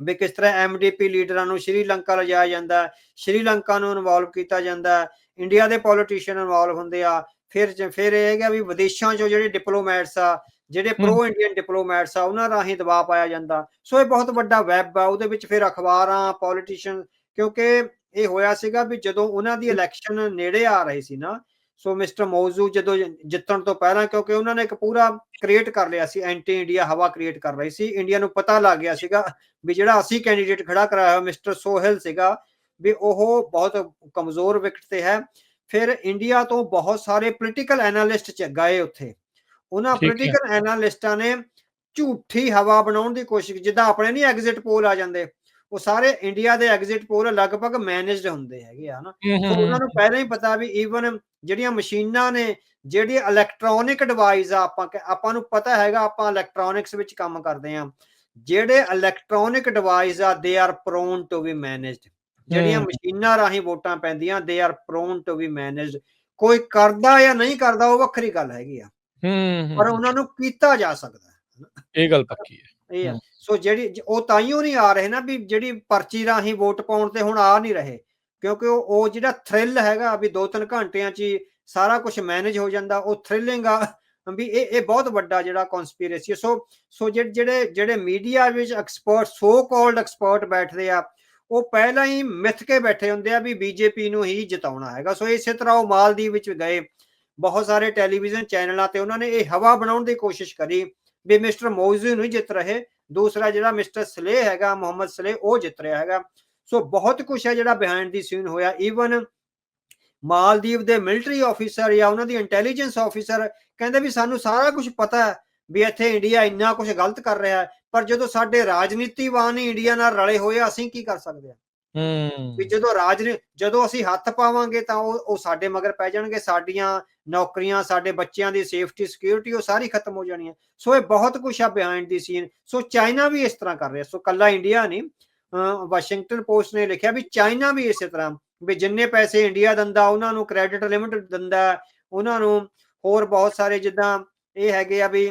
ਵੀ ਕਿਸ ਤਰ੍ਹਾਂ ਐਮਡੀਪੀ ਲੀਡਰਾਂ ਨੂੰ ਸ਼੍ਰੀਲੰਕਾ ਲਿਜਾਇਆ ਜਾਂਦਾ ਸ਼੍ਰੀਲੰਕਾ ਨੂੰ ਇਨਵੋਲਵ ਕੀਤਾ ਜਾਂਦਾ ਇੰਡੀਆ ਦੇ ਪੋਲੀਟੀਸ਼ੀਅਨ ਇਨਵੋਲਵ ਹੁੰਦੇ ਆ। ਫਿਰ ਫਿਰ ਇਹ ਹੈਗਾ ਵੀ ਵਿਦੇਸ਼ਾਂ 'ਚੋਂ ਜਿਹੜੇ ਡਿਪਲੋਮੈਟਸ ਆ ਜਿਹੜੇ ਪ੍ਰੋ ਇੰਡੀਅਨ ਡਿਪਲੋਮੈਟਸ ਆ ਉਹਨਾਂ ਰਾਹੀਂ ਦਬਾਅ ਪਾਇਆ ਜਾਂਦਾ। ਸੋ ਇਹ ਬਹੁਤ ਵੱਡਾ ਵੈਬ ਆ ਉਹਦੇ ਵਿੱਚ ਫਿਰ ਅਖਬਾਰਾਂ ਪੋਲੀਟੀਸ਼ੀਅਨ ਕਿਉਂਕਿ ਇਹ ਹੋਇਆ ਸੀਗਾ ਵੀ ਜਦੋਂ ਉਹਨਾਂ ਦੀ ਇਲੈਕਸ਼ਨ ਨੇੜੇ ਆ ਰਹੀ ਸੀ ਨਾ ਸੋ ਮਿਸਟਰ ਮੌਜ਼ੂ ਜਦੋਂ ਜਿੱਤਣ ਤੋਂ ਪਹਿਲਾਂ ਕਿਉਂਕਿ ਉਹਨਾਂ ਨੇ ਇੱਕ ਪੂਰਾ ਕ੍ਰੀਏਟ ਕਰ ਲਿਆ ਸੀ ਐਂਟੀ ਇੰਡੀਆ ਹਵਾ ਕ੍ਰੀਏਟ ਕਰ ਰਹੀ ਸੀ। ਇੰਡੀਆ ਨੂੰ ਪਤਾ ਲੱਗ ਗਿਆ ਸੀਗਾ ਵੀ ਜਿਹੜਾ ਅਸੀਂ ਕੈਂਡੀਡੇਟ ਖੜਾ ਕਰਾਇਆ ਹੋਇਆ ਮਿਸਟਰ ਸੋਹਲ ਸੀਗਾ ਵੀ ਉਹ ਬਹੁਤ ਕਮਜ਼ੋਰ ਵਿਕਟ ਤੇ ਹੈ। ਫਿਰ ਇੰਡੀਆ ਤੋਂ ਬਹੁਤ ਸਾਰੇ ਪੋਲੀਟੀਕਲ ਐਨਾਲਿਸਟ ਚ ਗਏ ਉੱਥੇ। ਉਹਨਾਂ। ਪੋਲੀਟੀਕਲ ਐਨਾਲਿਸਟਾਂ ਨੇ ਝੂਠੀ ਹਵਾ ਬਣਾਉਣ ਦੀ ਕੋਸ਼ਿਸ਼ ਜਿੱਦਾਂ ਆਪਣੇ ਨਹੀਂ ਐਗਜ਼ਿਟ ਪੋਲ ਆ ਜਾਂਦੇ ਉਹ ਸਾਰੇ ਇੰਡੀਆ ਦੇ ਐਗਜ਼ਿਟ ਪੋਲ ਲਗਭਗ ਮੈਨੇਜਡ ਹੁੰਦੇ ਹੈਗੇ ਆ ਨਾ ਉਹਨਾਂ ਨੂੰ ਪਹਿਲਾਂ ਹੀ ਪਤਾ ਵੀ ਈਵਨ ਜਿਹੜੀਆਂ ਮਸ਼ੀਨਾਂ ਨੇ ਜਿਹੜੀ ਇਲੈਕਟ੍ਰੋਨਿਕ ਡਿਵਾਈਸ ਆ ਆਪਾਂ ਆਪਾਂ ਨੂੰ ਪਤਾ ਹੈਗਾ ਆਪਾਂ ਇਲੈਕਟ੍ਰੋਨਿਕਸ ਵਿੱਚ ਕੰਮ ਕਰਦੇ ਆ ਜਿਹੜੇ ਇਲੈਕਟ੍ਰੋਨਿਕ ਡਿਵਾਈਸ ਆ they are prone to be managed ਜਿਹੜੀਆਂ। ਮਸ਼ੀਨਾਂ ਰਾਹੀਂ ਵੋਟਾਂ ਪੈਂਦੀਆਂ they are prone to be managed ਕੋਈ ਕਰਦਾ ਜਾਂ ਨਹੀਂ ਕਰਦਾ ਉਹ ਵੱਖਰੀ ਗੱਲ ਹੈਗੀ ਆ। ਹੂੰ ਪਰ ਉਹਨਾਂ ਨੂੰ ਕੀਤਾ ਜਾ ਸਕਦਾ ਇਹ ਗੱਲ ਪੱਕੀ ਹੈ। ਇਹ। ਸੋ ਜਿਹੜੀ ਉਹ ਤਾਈਓ ਨਹੀਂ ਆ ਰਹੇ ਨਾ ਵੀ ਜਿਹੜੀ ਪਰਚੀ ਰਾਹੀਂ ਵੋਟ ਪਾਉਣ ਤੇ ਹੁਣ ਆ ਨਹੀਂ ਰਹੇ। ਕਿਉਂਕਿ ਉਹ ਉਹ ਜਿਹੜਾ ਥ੍ਰਿਲ ਹੈਗਾ ਵੀ 2-3 ਘੰਟਿਆਂ 'ਚ ਹੀ ਸਾਰਾ ਕੁਝ ਮੈਨੇਜ ਹੋ ਜਾਂਦਾ ਉਹ ਥ੍ਰਿਲਿੰਗ ਆ। ਵੀ ਇਹ ਇਹ ਬਹੁਤ ਵੱਡਾ ਜਿਹੜਾ ਕਨਸਪੀਰੇਸੀ ਸੋ ਸੋ ਜਿਹੜੇ ਜਿਹੜੇ ਮੀਡੀਆ ਵਿੱਚ ਐਕਸਪਰਟ ਸੋ ਕਾਲਡ ਐਕਸਪਰਟ ਬੈਠਦੇ ਆ ਉਹ ਪਹਿਲਾਂ ਹੀ ਮਿੱਥ ਕੇ ਬੈਠੇ ਹੁੰਦੇ ਆ ਵੀ ਬੀਜੇਪੀ ਨੂੰ ਹੀ ਜਿਤਾਉਣਾ ਹੈਗਾ। ਸੋ ਇਸੇ ਤਰ੍ਹਾਂ ਉਹ ਮਾਲਦੀਵ ਵਿੱਚ ਗਏ। ਬਹੁਤ ਸਾਰੇ ਟੈਲੀਵਿਜ਼ਨ ਚੈਨਲਾਂ ਤੇ ਉਹਨਾਂ ਨੇ ਇਹ ਹਵਾ ਬਣਾਉਣ ਦੀ ਕੋਸ਼ਿਸ਼ ਕਰੀ ਵੀ ਮਿਸਟਰ ਮੌਜ਼ੂ ਨਹੀਂ ਜਿੱਤ ਰਹੇ। ਦੂਸਰਾ ਜਿਹੜਾ ਮਿਸਟਰ ਸਲੇ ਹੈਗਾ, ਮੁਹੰਮਦ ਸਲੇ ਉਹ ਜਿੱਤ ਰਿਹਾ ਹੈਗਾ। ਸੋ ਬਹੁਤ ਕੁਝ ਹੈ ਜਿਹੜਾ ਬਿਹਾਈਂਡ ਦੀ ਸੀਨ ਹੋਇਆ। ਈਵਨ ਮਾਲਦੀਵ ਦੇ ਮਿਲਟਰੀ ਆਫੀਸਰ ਜਾਂ ਉਹਨਾਂ ਦੀ ਇੰਟੈਲੀਜੈਂਸ ਆਫੀਸਰ ਕਹਿੰਦੇ ਵੀ ਸਾਨੂੰ ਸਾਰਾ ਕੁਝ ਪਤਾ ਹੈ ਵੀ ਇੱਥੇ ਇੰਡੀਆ ਇੰਨਾ ਕੁਝ ਗਲਤ ਕਰ ਰਿਹਾ ਹੈ। ਪਰ ਜਦੋਂ ਸਾਡੇ ਰਾਜਨੀਤੀਵਾਨ ਹੀ ਇੰਡੀਆ ਨਾਲ ਰਲੇ ਹੋਏ ਆ, ਅਸੀਂ ਕੀ ਕਰ ਸਕਦੇ ਹਾਂ ਹੂੰ। ਵੀ ਜਦੋਂ ਰਾਜਨੀ ਜਦੋਂ ਅਸੀਂ ਹੱਥ ਪਾਵਾਂਗੇ ਤਾਂ ਉਹ ਉਹ ਸਾਡੇ ਮਗਰ ਪੈ ਜਾਣਗੇ ਸਾਡੀਆਂ ਨੌਕਰੀਆਂ ਸਾਡੇ ਬੱਚਿਆਂ ਦੀ ਸੇਫਟੀ ਸਿਕਿਉਰਿਟੀ ਉਹ ਸਾਰੀ ਖਤਮ ਹੋ ਜਾਣੀ ਹੈ ਸੋ ਇਹ ਬਹੁਤ ਕੁਝ ਆ behind the scene so China ਵੀ ਇਸ ਤਰ੍ਹਾਂ ਕਰ ਰਿਹਾ। ਸੋ ਕੱਲਾ ਇੰਡੀਆ ਨਹੀਂ ਵਾਸ਼ਿੰਗਟਨ ਪੋਸਟ ਨੇ ਲਿਖਿਆ ਵੀ ਚਾਈਨਾ ਵੀ ਇਸੇ ਤਰ੍ਹਾਂ ਵੀ ਜਿੰਨੇ ਪੈਸੇ ਇੰਡੀਆ ਦਿੰਦਾ ਉਹਨਾਂ ਨੂੰ ਕ੍ਰੈਡਿਟ ਲਿਮਟ ਦਿੰਦਾ ਉਹਨਾਂ ਨੂੰ ਹੋਰ ਬਹੁਤ ਸਾਰੇ ਜਿੱਦਾਂ ਇਹ ਹੈਗੇ ਆ ਵੀ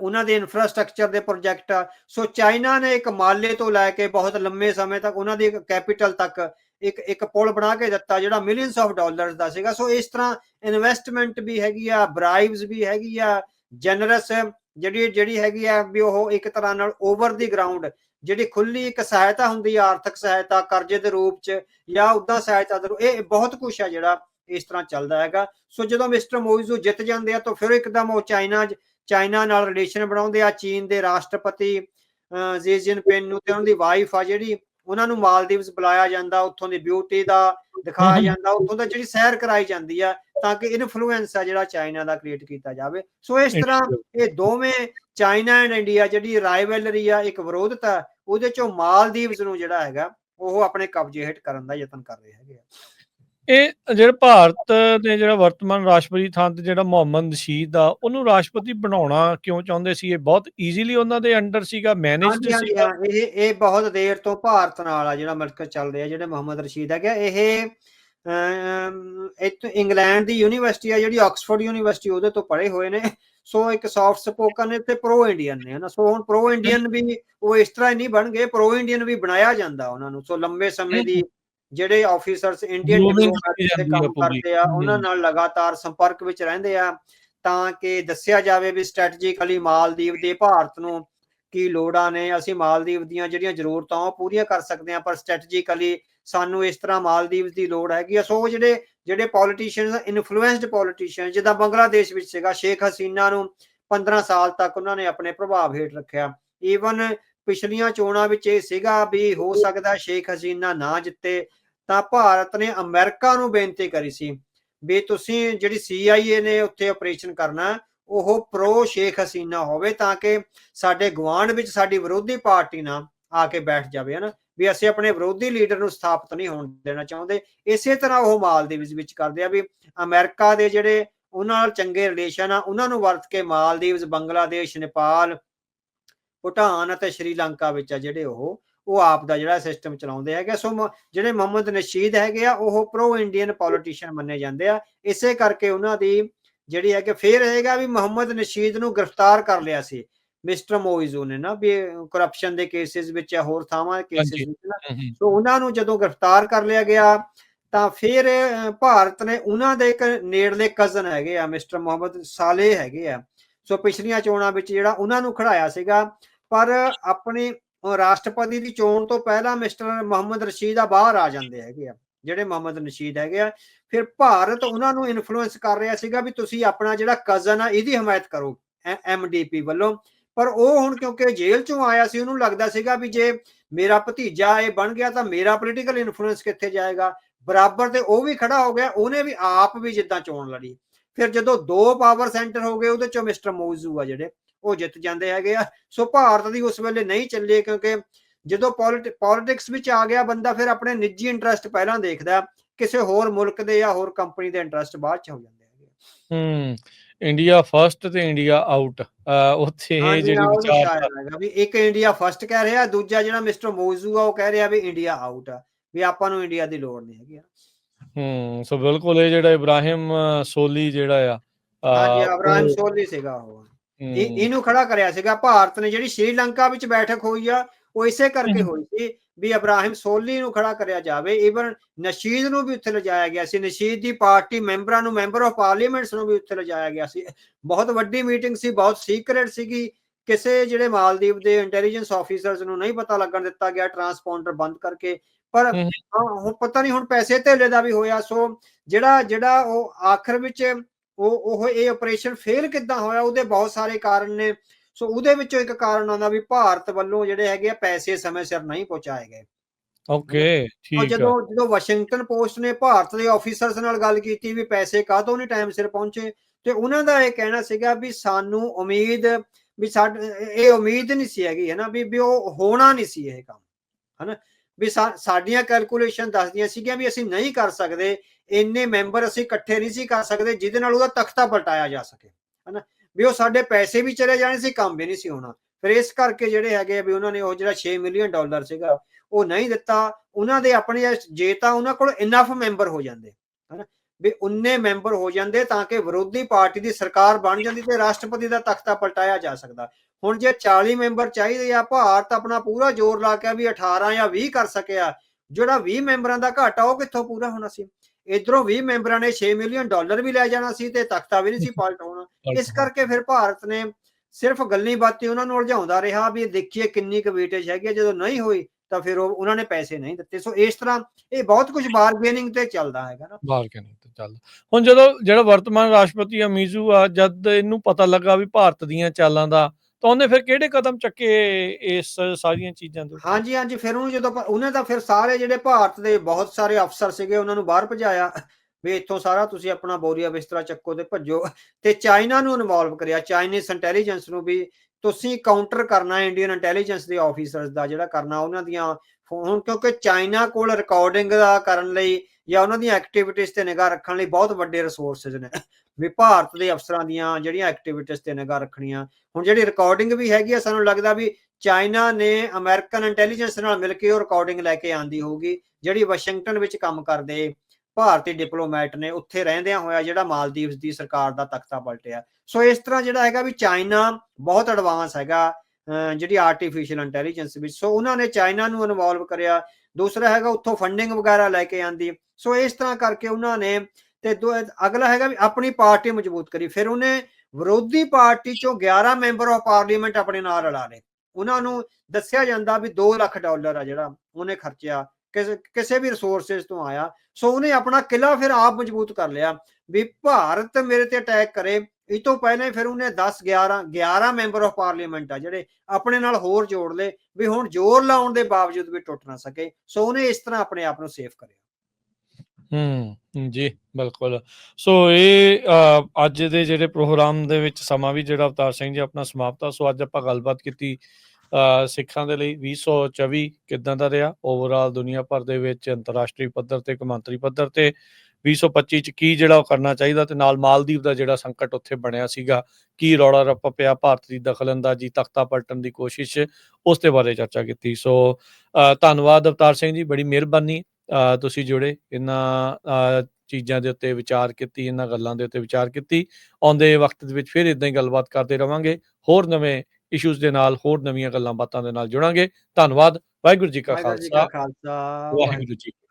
ਉਹਨਾਂ ਦੇ ਇਨਫਰਾਸਟ੍ਰਕਚਰ ਦੇ ਪ੍ਰੋਜੈਕਟ ਆ। ਸੋ ਚਾਈਨਾ ਨੇ ਇੱਕ ਮਾਲੇ ਤੋਂ ਲੈ ਕੇ ਬਹੁਤ ਲੰਮੇ ਸਮੇਂ ਤੱਕ ਉਹਨਾਂ ਦੀ ਕੈਪੀਟਲ ਤੱਕ ਇੱਕ ਇੱਕ ਪੁਲ ਬਣਾ ਕੇ ਦਿੱਤਾ, ਜਿਹੜਾ ਮਿਲੀਅਨਸ ਆਫ ਡਾਲਰਸ ਦਾ ਸੀਗਾ। ਸੋ ਇਸ ਤਰ੍ਹਾਂ ਇਨਵੈਸਟਮੈਂਟ ਵੀ ਹੈਗੀ ਆ ਬ੍ਰਾਈਬਸ ਵੀ ਹੈਗੀ ਆ ਜਨਰਸ ਜਿਹੜੀ ਜਿਹੜੀ ਹੈਗੀ ਆ ਵੀ ਉਹ ਇੱਕ ਤਰ੍ਹਾਂ ਨਾਲ ਓਵਰ ਦੀ ਗਰਾਊਂਡ ਜਿਹੜੀ ਖੁੱਲੀ ਇੱਕ ਸਹਾਇਤਾ ਹੁੰਦੀ ਆ, ਆਰਥਿਕ ਸਹਾਇਤਾ, ਕਰਜ਼ੇ ਦੇ ਰੂਪ ਚ ਜਾਂ ਉਦਾਂ ਸਹਾਇਤਾ ਦੇ ਇਹ ਬਹੁਤ ਕੁਝ ਆ ਜਿਹੜਾ ਇਸ ਤਰ੍ਹਾਂ ਚੱਲਦਾ ਹੈਗਾ। ਸੋ ਜਦੋਂ ਮਿਸਟਰ ਮੋਇਜ਼ੂ ਜਿੱਤ ਜਾਂਦੇ ਆ, ਤਾਂ ਫਿਰ ਇੱਕਦਮ ਉਹ ਚਾਈਨਾ ਚਾਈਨਾ ਨਾਲ ਰਿਲੇਸ਼ਨ ਬਣਾਉਂਦੇ ਆ ਚੀਨ ਦੇ ਰਾਸ਼ਟਰਪਤੀ ਜੀ ਜਿਨਪਿੰਗ ਨੂੰ ਤੇ ਉਹਨਾਂ ਦੀ ਵਾਈਫ ਆ ਜਿਹੜੀ ਉਹਨਾਂ ਨੂੰ ਮਾਲਦੀਵਸ ਬੁਲਾਇਆ ਜਾਂਦਾ ਉੱਥੋਂ ਦੀ ਬਿਊਟੀ ਦਾ ਦਿਖਾਇਆ। ਜਾਂਦਾ ਉੱਥੋਂ ਦਾ ਜਿਹੜੀ ਸੈਰ ਕਰਾਈ ਜਾਂਦੀ ਆ ਤਾਂ ਕਿ ਇਨਫਲੂਐਂਸ ਆ ਜਿਹੜਾ ਚਾਈਨਾ ਦਾ ਕ੍ਰੀਏਟ ਕੀਤਾ ਜਾਵੇ। ਸੋ ਇਸ ਤਰ੍ਹਾਂ ਇਹ ਦੋਵੇਂ ਚਾਈਨਾ ਐਂਡ ਇੰਡੀਆ ਜਿਹੜੀ ਰਾਈਵਲਰੀ ਆ ਇੱਕ ਵਿਰੋਧਤਾ ਉਹਦੇ ਚੋਂ ਮਾਲਦੀਵਸ ਨੂੰ ਜਿਹੜਾ ਹੈਗਾ ਉਹ ਆਪਣੇ ਕਬਜ਼ੇ ਹੇਠ ਕਰਨ ਦਾ ਯਤਨ ਕਰ ਰਹੇ ਹੈਗੇ ਆ। ਇਹ ਜਿਹੜਾ ਭਾਰਤ ਨੇ ਜਿਹੜਾ ਵਰਤਮਾਨ ਰਾਸ਼ਟਰਪਤੀ ਥਾਂ ਤੇ ਜਿਹੜਾ ਮੁਹੰਮਦ ਨਸ਼ੀਦ ਆ ਉਹਨੂੰ ਰਾਸ਼ਟਰਪਤੀ ਬਣਾਉਣਾ ਕਿਉਂ ਚਾਹੁੰਦੇ ਸੀ? ਇਹ ਬਹੁਤ ਈਜ਼ੀਲੀ ਉਹਨਾਂ ਦੇ ਅੰਡਰ ਸੀਗਾ ਮੈਨੇਜਡ ਸੀਗਾ। ਇਹ ਇਹ ਬਹੁਤ ਦੇਰ ਤੋਂ ਭਾਰਤ ਨਾਲ ਆ ਜਿਹੜਾ ਮਿਲਕ ਚੱਲਦੇ ਆ ਜਿਹੜੇ ਮੁਹੰਮਦ ਰਸ਼ੀਦ ਹੈਗੇ ਇਹ ਅਮ, ਇੱਥੋਂ ਇੰਗਲੈਂਡ ਦੀ ਯੂਨੀਵਰਸਿਟੀ ਆ ਜਿਹੜੀ ਆਕਸਫੋਰਡ ਯੂਨੀਵਰਸਿਟੀ ਉਹਦੇ ਤੋਂ ਪੜ੍ਹੇ ਹੋਏ ਨੇ। ਸੋ ਇੱਕ ਸੌਫਟ ਸਪੋਕਨ ਨੇ ਤੇ ਪ੍ਰੋ ਇੰਡੀਅਨ ਨੇ ਹਨਾ? ਸੋ ਹੁਣ ਪ੍ਰੋ ਇੰਡੀਅਨ ਵੀ ਉਹ ਇਸ ਤਰ੍ਹਾਂ ਹੀ ਨਹੀਂ ਬਣ ਗਏ ਪ੍ਰੋ ਇੰਡੀਅਨ ਵੀ ਬਣਾਇਆ ਜਾਂਦਾ ਉਹਨਾਂ ਨੂੰ। ਸੋ ਲੰਬੇ ਸਮੇਂ ਦੀ ਜਿਹੜੇ ਆਫੀਸਰਸ ਇੰਡੀਅਨ ਡਿਪਲੋਮੈਟ ਆ ਕੰਮ। ਕਰਦੇ ਆ ਉਹਨਾਂ। ਨਾਲ ਲਗਾਤਾਰ ਸੰਪਰਕ ਵਿੱਚ ਰਹਿੰਦੇ ਆ ਤਾਂ ਕਿ ਦੱਸਿਆ ਜਾਵੇ ਵੀ ਸਟ੍ਰੈਟਜੀਕਲੀ ਮਾਲਦੀਵ ਦੇ ਭਾਰਤ ਨੂੰ ਕੀ ਲੋੜਾਂ ਨੇ ਅਸੀਂ ਮਾਲਦੀਵ ਦੀਆਂ ਜਿਹੜੀਆਂ ਜ਼ਰੂਰਤਾਂ ਉਹ ਪੂਰੀਆਂ ਕਰ ਸਕਦੇ ਹਾਂ ਪਰ ਸਟ੍ਰੈਟਜੀਕਲੀ ਸਾਨੂੰ ਇਸ ਤਰ੍ਹਾਂ ਮਾਲਦੀਵ ਦੀ ਲੋੜ ਹੈਗੀ ਸੋ ਜਿਹੜੇ ਜਿਹੜੇ ਪੋਲੀਟੀਸ਼ੀਅਨਸ ਇਨਫਲੂਐਂਸਡ ਪੋਲੀਟੀਸ਼ੀਅਨ ਜਿੱਦਾਂ ਬੰਗਲਾਦੇਸ਼ ਵਿੱਚ ਸੀਗਾ ਸ਼ੇਖ ਹਸੀਨਾ ਨੂੰ 15 ਸਾਲ ਤੱਕ ਉਹਨਾਂ ਨੇ ਆਪਣੇ ਪ੍ਰਭਾਵ ਹੇਠ ਰੱਖਿਆ ਈਵਨ ਪਿਛਲੀਆਂ ਚੋਣਾਂ ਵਿੱਚ ਇਹ ਸੀਗਾ ਵੀ ਹੋ ਸਕਦਾ ਸ਼ੇਖ ਹਸੀਨਾ ਨਾ ਜਿੱਤੇ ਤਾਂ ਭਾਰਤ ਨੇ ਅਮਰੀਕਾ ਨੂੰ ਬੇਨਤੀ ਕਰੀ ਸੀ ਵੀ ਤੁਸੀਂ ਜਿਹੜੀ CIA ਨੇ ਉੱਥੇ ਆਪਰੇਸ਼ਨ ਕਰਨਾ ਉਹ ਪ੍ਰੋ ਸ਼ੇਖ ਹਸੀਨਾ ਹੋਵੇ ਤਾਂ ਕਿ ਸਾਡੇ ਗਵਾਂਢ ਵਿੱਚ ਸਾਡੀ ਵਿਰੋਧੀ ਪਾਰਟੀ ਨਾ ਆ ਕੇ ਬੈਠ ਜਾਵੇ ਹਨਾ? ਵੀ ਅਸੀਂ ਆਪਣੇ ਵਿਰੋਧੀ ਲੀਡਰ ਨੂੰ ਸਥਾਪਿਤ ਨਹੀਂ ਹੋਣ ਦੇਣਾ ਚਾਹੁੰਦੇ। ਇਸੇ ਤਰ੍ਹਾਂ ਉਹ ਮਾਲਦੀਵ ਵਿੱਚ ਕਰਦੇ ਆ ਵੀ ਅਮਰੀਕਾ ਦੇ ਜਿਹੜੇ ਉਹਨਾਂ ਨਾਲ ਚੰਗੇ ਰਿਲੇਸ਼ਨ ਆ ਉਹਨਾਂ ਨੂੰ ਵਰਤ ਕੇ ਮਾਲਦੀਵਸ ਬੰਗਲਾਦੇਸ਼ ਨੇਪਾਲ ਭੂਟਾਨ ਅਤੇ ਸ਼੍ਰੀਲੰਕਾ ਵਿੱਚ ਆ ਜਿਹੜੇ ਉਹ ਉਹ ਆਪ ਦਾ ਜਿਹੜਾ ਸਿਸਟਮ ਚਲਾਉਂਦੇ ਹੈਗੇ ਸੋ ਜਿਹੜੇ ਮੁਹੰਮਦ ਨਸ਼ੀਦ ਹੈਗੇ ਆ ਉਹ ਪ੍ਰੋ ਇੰਡੀਅਨ ਪੋਲੀਟੀਸ਼ੀਅਨ ਮੰਨੇ ਜਾਂਦੇ ਆ। ਇਸੇ ਕਰਕੇ ਉਹਨਾਂ ਦੀ ਜਿਹੜੀ ਹੈ ਕਿ ਫੇਰ ਰਹੇਗਾ ਵੀ ਮੁਹੰਮਦ ਨਸ਼ੀਦ ਨੂੰ ਗ੍ਰਿਫਤਾਰ ਕਰ ਲਿਆ ਸੀ। ਮਿਸਟਰ ਮੋਇਜ਼ੂ ਨੇ ਨਾ ਵੀ ਕਰਪਸ਼ਨ ਦੇ ਕੇਸਿਸ ਵਿੱਚ ਜਾਂ ਹੋਰ ਥਾਵਾਂ ਦੇ ਕੇਸਿਸ। ਵਿੱਚ ਨਾ। ਸੋ ਉਹਨਾਂ ਨੂੰ ਜਦੋਂ ਗ੍ਰਿਫਤਾਰ ਕਰ ਲਿਆ ਗਿਆ ਤਾਂ ਫਿਰ ਭਾਰਤ ਨੇ ਉਹਨਾਂ ਦੇ ਇੱਕ ਨੇੜਲੇ ਕਜ਼ਨ ਹੈਗੇ ਆ ਮਿਸਟਰ ਮੁਹੰਮਦ ਸਾਲੇ ਹੈਗੇ ਆ। ਸੋ ਪਿਛਲੀਆਂ ਚੋਣਾਂ ਵਿੱਚ ਜਿਹੜਾ ਉਹਨਾਂ ਨੂੰ ਖੜਾਇਆ ਸੀਗਾ ਪਰ ਆਪਣੀ ਰਾਸ਼ਟਰਪਤੀ ਦੀ ਚੋਣ ਤੋਂ ਪਹਿਲਾਂ ਮਿਸਟਰ ਮੁਹੰਮਦ ਰਸ਼ੀਦ ਆ ਬਾਹਰ ਆ ਜਾਂਦੇ ਹੈਗੇ ਆ। ਜਿਹੜੇ ਮੁਹੰਮਦ ਰਸ਼ੀਦ ਹੈਗੇ ਆ, ਫਿਰ ਭਾਰਤ ਉਹਨਾਂ ਨੂੰ ਇਨਫਲੂਐਂਸ ਕਰ ਰਿਹਾ ਸੀਗਾ ਵੀ ਤੁਸੀਂ ਆਪਣਾ ਜਿਹੜਾ ਕਜ਼ਨ ਆ, ਇਹਦੀ ਹਮਾਇਤ ਕਰੋ ਐਮਡੀਪੀ ਵੱਲੋਂ। ਪਰ ਉਹ ਹੁਣ ਕਿਉਂਕਿ ਜੇਲ੍ਹ ਚੋਂ ਆਇਆ ਸੀ, ਉਹਨੂੰ ਲੱਗਦਾ ਸੀਗਾ ਵੀ ਜੇ ਮੇਰਾ ਭਤੀਜਾ ਇਹ ਬਣ ਗਿਆ ਤਾਂ ਮੇਰਾ ਪੋਲੀਟੀਕਲ ਇਨਫਲੂਐਂਸ ਕਿੱਥੇ ਜਾਏਗਾ? ਬਰਾਬਰ ਤੇ ਉਹ ਵੀ ਖੜਾ ਹੋ ਗਿਆ, ਉਹਨੇ ਵੀ ਆਪ ਵੀ ਜਿੱਦਾਂ ਚੋਣ ਲੜੀ। ਫਿਰ ਜਦੋਂ ਦੋ ਪਾਵਰ ਸੈਂਟਰ ਹੋ ਗਏ, ਉਹਦੇ ਚੋਂ ਮਿਸਟਰ ਮੌਜੂ ਆ ਜਿਹੜੇ। ਉਹ ਜਿੱਤ ਜਾਂਦੇ ਹੈਗੇ ਆ। ਸੋ ਭਾਰਤ ਦੀ ਉਸ ਵੇਲੇ ਨਹੀਂ ਚੱਲੇ ਕਿਉਂਕਿ ਜਦੋਂ ਪੋਲਿਟਿਕਸ ਵਿੱਚ ਆ ਗਿਆ ਬੰਦਾ ਫਿਰ ਆਪਣੇ ਨਿੱਜੀ ਇੰਟਰਸਟ ਪਹਿਲਾਂ ਦੇਖਦਾ ਕਿਸੇ ਹੋਰ ਮੁਲਕ ਦੇ ਜਾਂ ਹੋਰ ਕੰਪਨੀ ਦੇ ਇੰਟਰਸਟ ਬਾਅਦ ਚ ਹੋ ਜਾਂਦੇ ਹੈਗੇ ਹੂੰ ਇੰਡੀਆ ਫਸਟ ਤੇ ਇੰਡੀਆ ਆਊਟ ਉੱਥੇ ਇਹ ਜਿਹੜੀ ਵਿਚਾਰ ਵੀ ਇੱਕ ਇੰਡੀਆ ਫਸਟ ਕਹਿ ਰਿਹਾ ਦੂਜਾ ਜਿਹੜਾ ਮਿਸਟਰ ਮੌਜੂ ਆ ਉਹ ਕਹਿ ਰਿਹਾ ਵੀ ਇੰਡੀਆ ਆਊਟ ਆ ਵੀ ਆਪਾਂ ਨੂੰ ਇੰਡੀਆ ਦੀ ਲੋੜ ਨਹੀਂ ਹੈਗੀ ਹੂੰ ਸੋ ਬਿਲਕੁਲ ਇਹ ਜਿਹੜਾ ਇਬਰਾਹਿਮ ਸੋਲੀ ਜਿਹੜਾ ਆ ਹਾਂਜੀ ਅਬਰਾਹਿਮ ਉਹ- ਸੋਲੀ ਸੀਗਾ ਉਹ। ਇਹ ਇਹਨੂੰ ਖੜਾ ਕਰਿਆ ਸੀਗਾ ਭਾਰਤ ਨੇ ਜਿਹੜੀ ਸ਼੍ਰੀਲੰਕਾ ਵਿੱਚ ਬੈਠਕ ਹੋਈ ਆ ਉਹ ਇਸੇ ਕਰਕੇ। ਹੋਈ ਸੀ ਵੀ ਅਬਰਾਹਿਮ ਸੋਲੀ ਨੂੰ ਖੜਾ ਕਰਿਆ ਜਾਵੇ। ਇਵਨ ਨਸ਼ੀਦ ਨੂੰ ਵੀ ਉੱਥੇ ਲਿਜਾਇਆ ਗਿਆ ਸੀ। ਨਸ਼ੀਦ ਦੀ ਪਾਰਟੀ ਮੈਂਬਰਾਂ ਨੂੰ ਮੈਂਬਰ ਆਫ ਪਾਰਲੀਮੈਂਟਸ ਨੂੰ ਵੀ ਉੱਥੇ ਲਿਜਾਇਆ ਗਿਆ ਸੀ। ਬਹੁਤ ਵੱਡੀ ਮੀਟਿੰਗ ਸੀ ਬਹੁਤ ਸੀਕ੍ਰੇਟ ਸੀਗੀ। ਕਿਸੇ ਜਿਹੜੇ ਮਾਲਦੀਵ ਦੇ ਇੰਟੈਲੀਜੈਂਸ ਆਫੀਸਰਸ ਨੂੰ ਨਹੀਂ ਪਤਾ ਲੱਗਣ ਦਿੱਤਾ ਗਿਆ ਟਰਾਂਸਪੌਂਡਰ ਬੰਦ ਕਰਕੇ। ਪਰ ਹੁਣ ਪਤਾ ਨਹੀਂ ਹੁਣ ਪੈਸੇ ਧੇਲੇ ਦਾ ਵੀ ਹੋਇਆ। ਸੋ ਜਿਹੜਾ ਜਿਹੜਾ ਉਹ ਆਖਰ ਵਿੱਚ ਉਹ ਉਹ ਇਹ ਆਪਰੇਸ਼ਨ ਫੇਲ ਕਿੱਦਾਂ ਹੋਇਆ? ਉਹਦੇ ਬਹੁਤ ਸਾਰੇ ਕਾਰਨ ਨੇ। ਸੋ ਉਹਦੇ ਵਿੱਚੋਂ ਇੱਕ ਕਾਰਨ ਆਉਂਦਾ ਵੀ ਭਾਰਤ ਵੱਲੋਂ ਜਿਹੜੇ ਹੈਗੇ ਆ ਪੈਸੇ ਸਮੇਂ ਸਿਰ ਨਹੀਂ ਪਹੁੰਚਾਏ ਗਏ। ਓਕੇ ਠੀਕ ਆ। ਜਦੋਂ ਜਦੋਂ ਵਾਸ਼ਿੰਗਟਨ ਪੋਸਟ ਨੇ ਭਾਰਤ ਦੇ ਆਫੀਸਰਸ ਨਾਲ ਗੱਲ ਕੀਤੀ ਵੀ ਪੈਸੇ ਕਾਹਤੋਂ ਨਹੀਂ ਟਾਈਮ ਸਿਰ ਪਹੁੰਚੇ ਤੇ ਉਹਨਾਂ ਦਾ ਇਹ ਕਹਿਣਾ ਸੀਗਾ ਵੀ ਸਾਨੂੰ ਉਮੀਦ ਵੀ ਸਾਡ ਇਹ ਉਮੀਦ ਨਹੀਂ ਸੀ ਹੈਗੀ ਹੈ ਨਾ ਵੀ ਵੀ ਉਹ ਹੋਣਾ ਨਹੀਂ ਸੀ ਇਹ ਕੰਮ ਹਨਾ? ਵੀ ਸਾਡੀਆਂ ਕੈਲਕੂਲੇਸ਼ਨ ਦੱਸਦੀਆਂ ਸੀਗੀਆਂ ਵੀ ਅਸੀਂ ਨਹੀਂ ਕਰ ਸਕਦੇ, ਇੰਨੇ ਮੈਂਬਰ ਅਸੀਂ ਇਕੱਠੇ ਨਹੀਂ ਸੀ ਕਰ ਸਕਦੇ ਜਿਹਦੇ ਨਾਲ ਉਹਦਾ ਤਖਤਾ ਪਲਟਾਇਆ ਜਾ ਸਕੇ, ਹਨਾ? ਵੀ ਉਹ ਸਾਡੇ ਪੈਸੇ ਵੀ ਚਲੇ ਜਾਣੇ ਸੀ, ਕੰਮ ਵੀ ਨਹੀਂ ਸੀ ਹੋਣਾ। ਫਿਰ ਇਸ ਕਰਕੇ ਜਿਹੜੇ ਹੈਗੇ ਆ ਵੀ ਉਹਨਾਂ ਨੇ ਉਹ ਜਿਹੜਾ 6 ਮਿਲੀਅਨ ਡਾਲਰ ਸੀਗਾ, ਉਹ ਨਹੀਂ ਦਿੱਤਾ। ਉਹਨਾਂ ਦੇ ਆਪਣੇ ਜੇ ਤਾਂ ਉਹਨਾਂ ਕੋਲ ਇਨਫ ਮੈਂਬਰ ਹੋ ਜਾਂਦੇ, ਹਨਾ? ਵੀ ਉਨੇ ਮੈਂਬਰ ਹੋ ਜਾਂਦੇ ਤਾਂ ਕਿ ਵਿਰੋਧੀ ਪਾਰਟੀ ਦੀ ਸਰਕਾਰ ਬਣ ਜਾਂਦੀ ਤੇ ਰਾਸ਼ਟਰਪਤੀ ਦਾ ਤਖਤਾ ਪਲਟਾਇਆ ਜਾ ਸਕਦਾ। ਹੁਣ ਜੇ 40 ਮੈਂਬਰ ਚਾਹੀਦੇ ਆ ਭਾਰਤ ਆਪਣਾ ਪੂਰਾ ਜ਼ੋਰ ਲਾ ਕੇ ਵੀ 18 ਜਾਂ 20 ਕਰ ਸਕਿਆ ਜਿਹੜਾ 20 ਮੈਂਬਰਾਂ ਦਾ ਘਾਟਾ ਉਹ ਕਿੱਥੋਂ ਪੂਰਾ ਹੋਣਾ ਸੀ? ਇਧਰੋਂ 20 ਮੈਂਬਰਾਂ ਨੇ 6 ਮਿਲੀਅਨ ਡਾਲਰ ਵੀ ਲੈ ਜਾਣਾ ਸੀ ਤੇ ਤਖਤਾ ਵੀ ਨਹੀਂ ਸੀ ਪਲਟ ਹੋਣਾ। ਇਸ ਕਰਕੇ ਫਿਰ ਭਾਰਤ ਨੇ ਸਿਰਫ ਗੱਲਾਂ ਬਾਤੀ ਉਹਨਾਂ ਨੂੰ ਉਲਝਾਉਂਦਾ ਰਿਹਾ ਵੀ ਦੇਖੀਏ ਕਿੰਨੀ ਕੁ ਵੇਟੇਜ ਹੈਗੀ। ਜਦੋਂ ਨਹੀਂ ਹੋਈ ਤਾਂ ਫਿਰ ਉਹ ਉਹਨਾਂ ਨੇ ਪੈਸੇ ਨਹੀਂ ਦਿੱਤੇ। ਸੋ ਇਸ ਤਰ੍ਹਾਂ ਇਹ ਬਹੁਤ ਕੁਝ ਬਾਰਗੇਨਿੰਗ ਤੇ ਚੱਲਦਾ ਹੈਗਾ ਨਾ। ਬਾਰਗੇਨਿੰਗ ਤੇ ਚੱਲਦਾ। ਹੁਣ ਜਦੋਂ ਜਿਹੜਾ ਵਰਤਮਾਨ ਰਾਸ਼ਟਰਪਤੀ ਆ ਮੀਜ਼ੂ ਆ ਜਦ ਇਹਨੂੰ ਪਤਾ ਲੱਗਾ ਵੀ ਭਾਰਤ ਦੀਆਂ ਚਾਲਾਂ ਦਾ ਤਾਂ ਉਹਨੇ ਫਿਰ ਕਿਹੜੇ ਕਦਮ ਚੱਕੇ ਇਸ ਸਾਰੀਆਂ ਚੀਜ਼ਾਂ ਦੇ ਹਾਂਜੀ ਹਾਂਜੀ, ਫਿਰ ਉਹਨੂੰ ਜਦੋਂ ਉਹਨੇ ਤਾਂ ਫਿਰ ਸਾਰੇ ਜਿਹੜੇ ਭਾਰਤ ਦੇ ਬਹੁਤ ਸਾਰੇ ਅਫਸਰ ਸੀਗੇ, ਉਹਨਾਂ ਨੂੰ ਬਾਹਰ ਭਜਾਇਆ। ਵੀ ਇੱਥੋਂ ਸਾਰਾ ਤੁਸੀਂ ਆਪਣਾ ਬੋਰੀਆ ਬਿਸਤਰਾ ਚੱਕੋ ਤੇ ਭੱਜੋ। ਤੇ ਚਾਈਨਾ ਨੂੰ ਇਨਵੋਲਵ ਕਰਿਆ, ਚਾਈਨੀਜ਼ ਇੰਟੈਲੀਜੈਂਸ ਨੂੰ ਵੀ ਤੁਸੀਂ ਕਾਊਂਟਰ ਕਰਨਾ ਇੰਡੀਅਨ ਇੰਟੈਲੀਜੈਂਸ ਦੇ ਆਫੀਸਰਸ ਦਾ ਜਿਹੜਾ ਕਰਨਾ, ਉਹਨਾਂ ਦੀਆਂ ਹੁਣ ਕਿਉਂਕਿ ਚਾਈਨਾ ਕੋਲ ਰਿਕਾਰਡਿੰਗ ਦਾ ਕਰਨ ਲਈ ਜਾਂ ਉਹਨਾਂ ਦੀਆਂ ਐਕਟੀਵਿਟੀਜ਼ ਤੇ ਨਿਗਾਹ ਰੱਖਣ ਲਈ ਬਹੁਤ ਵੱਡੇ ਰਿਸੋਰਸਸ ਨੇ। ਵੀ ਭਾਰਤ ਦੇ ਅਫਸਰਾਂ ਦੀਆਂ ਜਿਹੜੀਆਂ ਐਕਟੀਵਿਟੀਜ਼ ਤੇ ਨਿਗਾਹ ਰੱਖਣੀਆਂ, ਹੁਣ ਜਿਹੜੀ ਰਿਕਾਰਡਿੰਗ ਵੀ ਹੈਗੀ ਆ, ਸਾਨੂੰ ਲੱਗਦਾ ਵੀ ਚਾਈਨਾ ਨੇ ਅਮਰੀਕਨ ਇੰਟੈਲੀਜੈਂਸ ਨਾਲ ਮਿਲ ਕੇ ਉਹ ਰਿਕਾਰਡਿੰਗ ਲੈ ਕੇ ਆਂਦੀ ਹੋਊਗੀ, ਜਿਹੜੀ ਵਾਸ਼ਿੰਗਟਨ ਵਿੱਚ ਕੰਮ ਕਰਦੇ ਭਾਰਤੀ ਡਿਪਲੋਮੈਟ ਨੇ, ਉੱਥੇ ਰਹਿੰਦਿਆਂ ਹੋਇਆ ਜਿਹੜਾ ਮਾਲਦੀਵਸ ਦੀ ਸਰਕਾਰ ਦਾ ਤਖਤਾ ਪਲਟਿਆ। ਸੋ ਇਸ ਤਰ੍ਹਾਂ ਜਿਹੜਾ ਹੈਗਾ ਵੀ ਚਾਈਨਾ ਬਹੁਤ ਐਡਵਾਂਸ ਹੈਗਾ ਜਿਹੜੀ ਆਰਟੀਫੀਸ਼ੀਅਲ ਇੰਟੈਲੀਜੈਂਸ ਵਿੱਚ। ਸੋ ਉਹਨਾਂ ਨੇ ਚਾਈਨਾ ਨੂੰ ਇਨਵੋਲਵ ਕਰਿਆ। ਦੂਸਰਾ ਹੈਗਾ ਉੱਥੋਂ ਫੰਡਿੰਗ ਵਗੈਰਾ ਲੈ ਕੇ ਆਂਦੀ। ਸੋ ਇਸ ਤਰ੍ਹਾਂ ਕਰਕੇ ਉਹਨਾਂ ਨੇ ਤੇ ਦੋ- ਅਗਲਾ ਹੈਗਾ ਵੀ ਆਪਣੀ ਪਾਰਟੀ ਮਜ਼ਬੂਤ ਕਰੀ। ਫਿਰ ਉਹਨੇ ਵਿਰੋਧੀ ਪਾਰਟੀ ਚੋਂ 11 ਮੈਂਬਰ ਆਫ ਪਾਰਲੀਮੈਂਟ ਆਪਣੇ ਨਾਲ ਰਲਾ ਲਏ। ਉਹਨਾਂ ਨੂੰ ਦੱਸਿਆ ਜਾਂਦਾ ਵੀ 2 ਲੱਖ ਡਾਲਰ ਆ ਜਿਹੜਾ ਉਹਨੇ ਖਰਚਿਆ। ਕਿਸੇ ਕਿਸੇ ਵੀ ਰਿਸੋਰਸਸ ਤੋਂ ਆਇਆ। ਸੋ ਉਹਨੇ ਆਪਣਾ ਕਿਲਾ ਫਿਰ ਆਪ ਮਜ਼ਬੂਤ ਕਰ ਲਿਆ। ਵੀ ਭਾਰਤ ਮੇਰੇ ਤੇ ਅਟੈਕ ਕਰੇ। ਇਹ ਤੋਂ ਪਹਿਲਾਂ ਫਿਰ ਉਹਨੇ 10 11 11 ਮੈਂਬਰ ਆਫ ਪਾਰਲੀਮੈਂਟ ਆ ਜਿਹੜੇ ਆਪਣੇ ਨਾਲ ਹੋਰ ਜੋੜ ਲਏ ਵੀ ਹੁਣ ਜ਼ੋਰ ਲਾਉਣ ਦੇ ਬਾਵਜੂਦ ਵੀ ਟੁੱਟ ਨਾ ਸਕੇ। ਸੋ ਉਹਨੇ ਇਸ ਤਰ੍ਹਾਂ ਆਪਣੇ ਆਪ ਨੂੰ ਸੇਫ ਕਰਿਆ। ਹੂੰ ਜੀ ਬਿਲਕੁਲ। ਸੋ ਇਹ ਅੱਜ ਦੇ ਜਿਹੜੇ ਪ੍ਰੋਗਰਾਮ ਦੇ ਵਿੱਚ ਸਮਾਂ ਵੀ ਜਿਹੜਾ ਅਵਤਾਰ ਸਿੰਘ ਜੀ ਆਪਣਾ ਸਮਾਪਤਾ ਸੋ ਅੱਜ ਆਪਾਂ ਗੱਲਬਾਤ ਕੀਤੀ ਅ, ਸਿੱਖਾਂ ਦੇ ਲਈ। 2024 ਕਿਦਾਂ ਦਾ ਰਿਹਾ? ਓਵਰਆਲ ਦੁਨੀਆ ਭਰ ਦੇ ਵਿੱਚ ਅੰਤਰਰਾਸ਼ਟਰੀ ਪੱਧਰ ਤੇ ਕੌਮਾਂਤਰੀ ਪੱਧਰ ਤੇ 2025 ਚ ਕੀ ਜਿਹੜਾ ਉਹ ਕਰਨਾ ਚਾਹੀਦਾ ਤੇ ਨਾਲ ਮਾਲਦੀਵ ਦਾ ਜਿਹੜਾ ਸੰਕਟ ਉੱਥੇ ਬਣਿਆ ਸੀਗਾ ਕੀ ਰੌਲਾ ਰੱਪਾ ਪਿਆ ਭਾਰਤ ਦੀ ਦਖਲਅੰਦਾਜ਼ੀ ਤਖਤਾ ਪਲਟਣ ਦੀ ਕੋਸ਼ਿਸ਼ ਉਸ ਦੇ ਬਾਰੇ ਚਰਚਾ ਕੀਤੀ। ਸੋ ਧੰਨਵਾਦ ਅਵਤਾਰ ਸਿੰਘ ਜੀ ਬੜੀ ਮਿਹਰਬਾਨੀ। ਤੁਸੀਂ ਜੁੜੇ ਇਹਨਾਂ ਚੀਜ਼ਾਂ ਦੇ ਉੱਤੇ ਵਿਚਾਰ ਕੀਤੀ ਇਹਨਾਂ ਗੱਲਾਂ ਦੇ ਉੱਤੇ ਵਿਚਾਰ ਕੀਤੀ। ਆਉਂਦੇ ਵਕਤ ਦੇ ਵਿੱਚ ਫਿਰ ਇਦਾਂ ਹੀ ਗੱਲਬਾਤ ਕਰਦੇ ਰਵਾਂਗੇ ਹੋਰ ਨਵੇਂ ਇਸ਼ੂਜ਼ ਦੇ ਨਾਲ ਹੋਰ ਨਵੀਆਂ ਗੱਲਾਂ ਬਾਤਾਂ ਦੇ ਨਾਲ ਜੁੜਾਂਗੇ। ਧੰਨਵਾਦ ਵਾਹਿਗੁਰੂ ਜੀ ਕਾ ਵਾਹਿਗੁਰੂ ਜੀ ਕਾ ਖਾਲਸਾ। ਖਾਲਸਾ। ਵਾਹਿਗੁਰੂ ਜੀ ਕੀ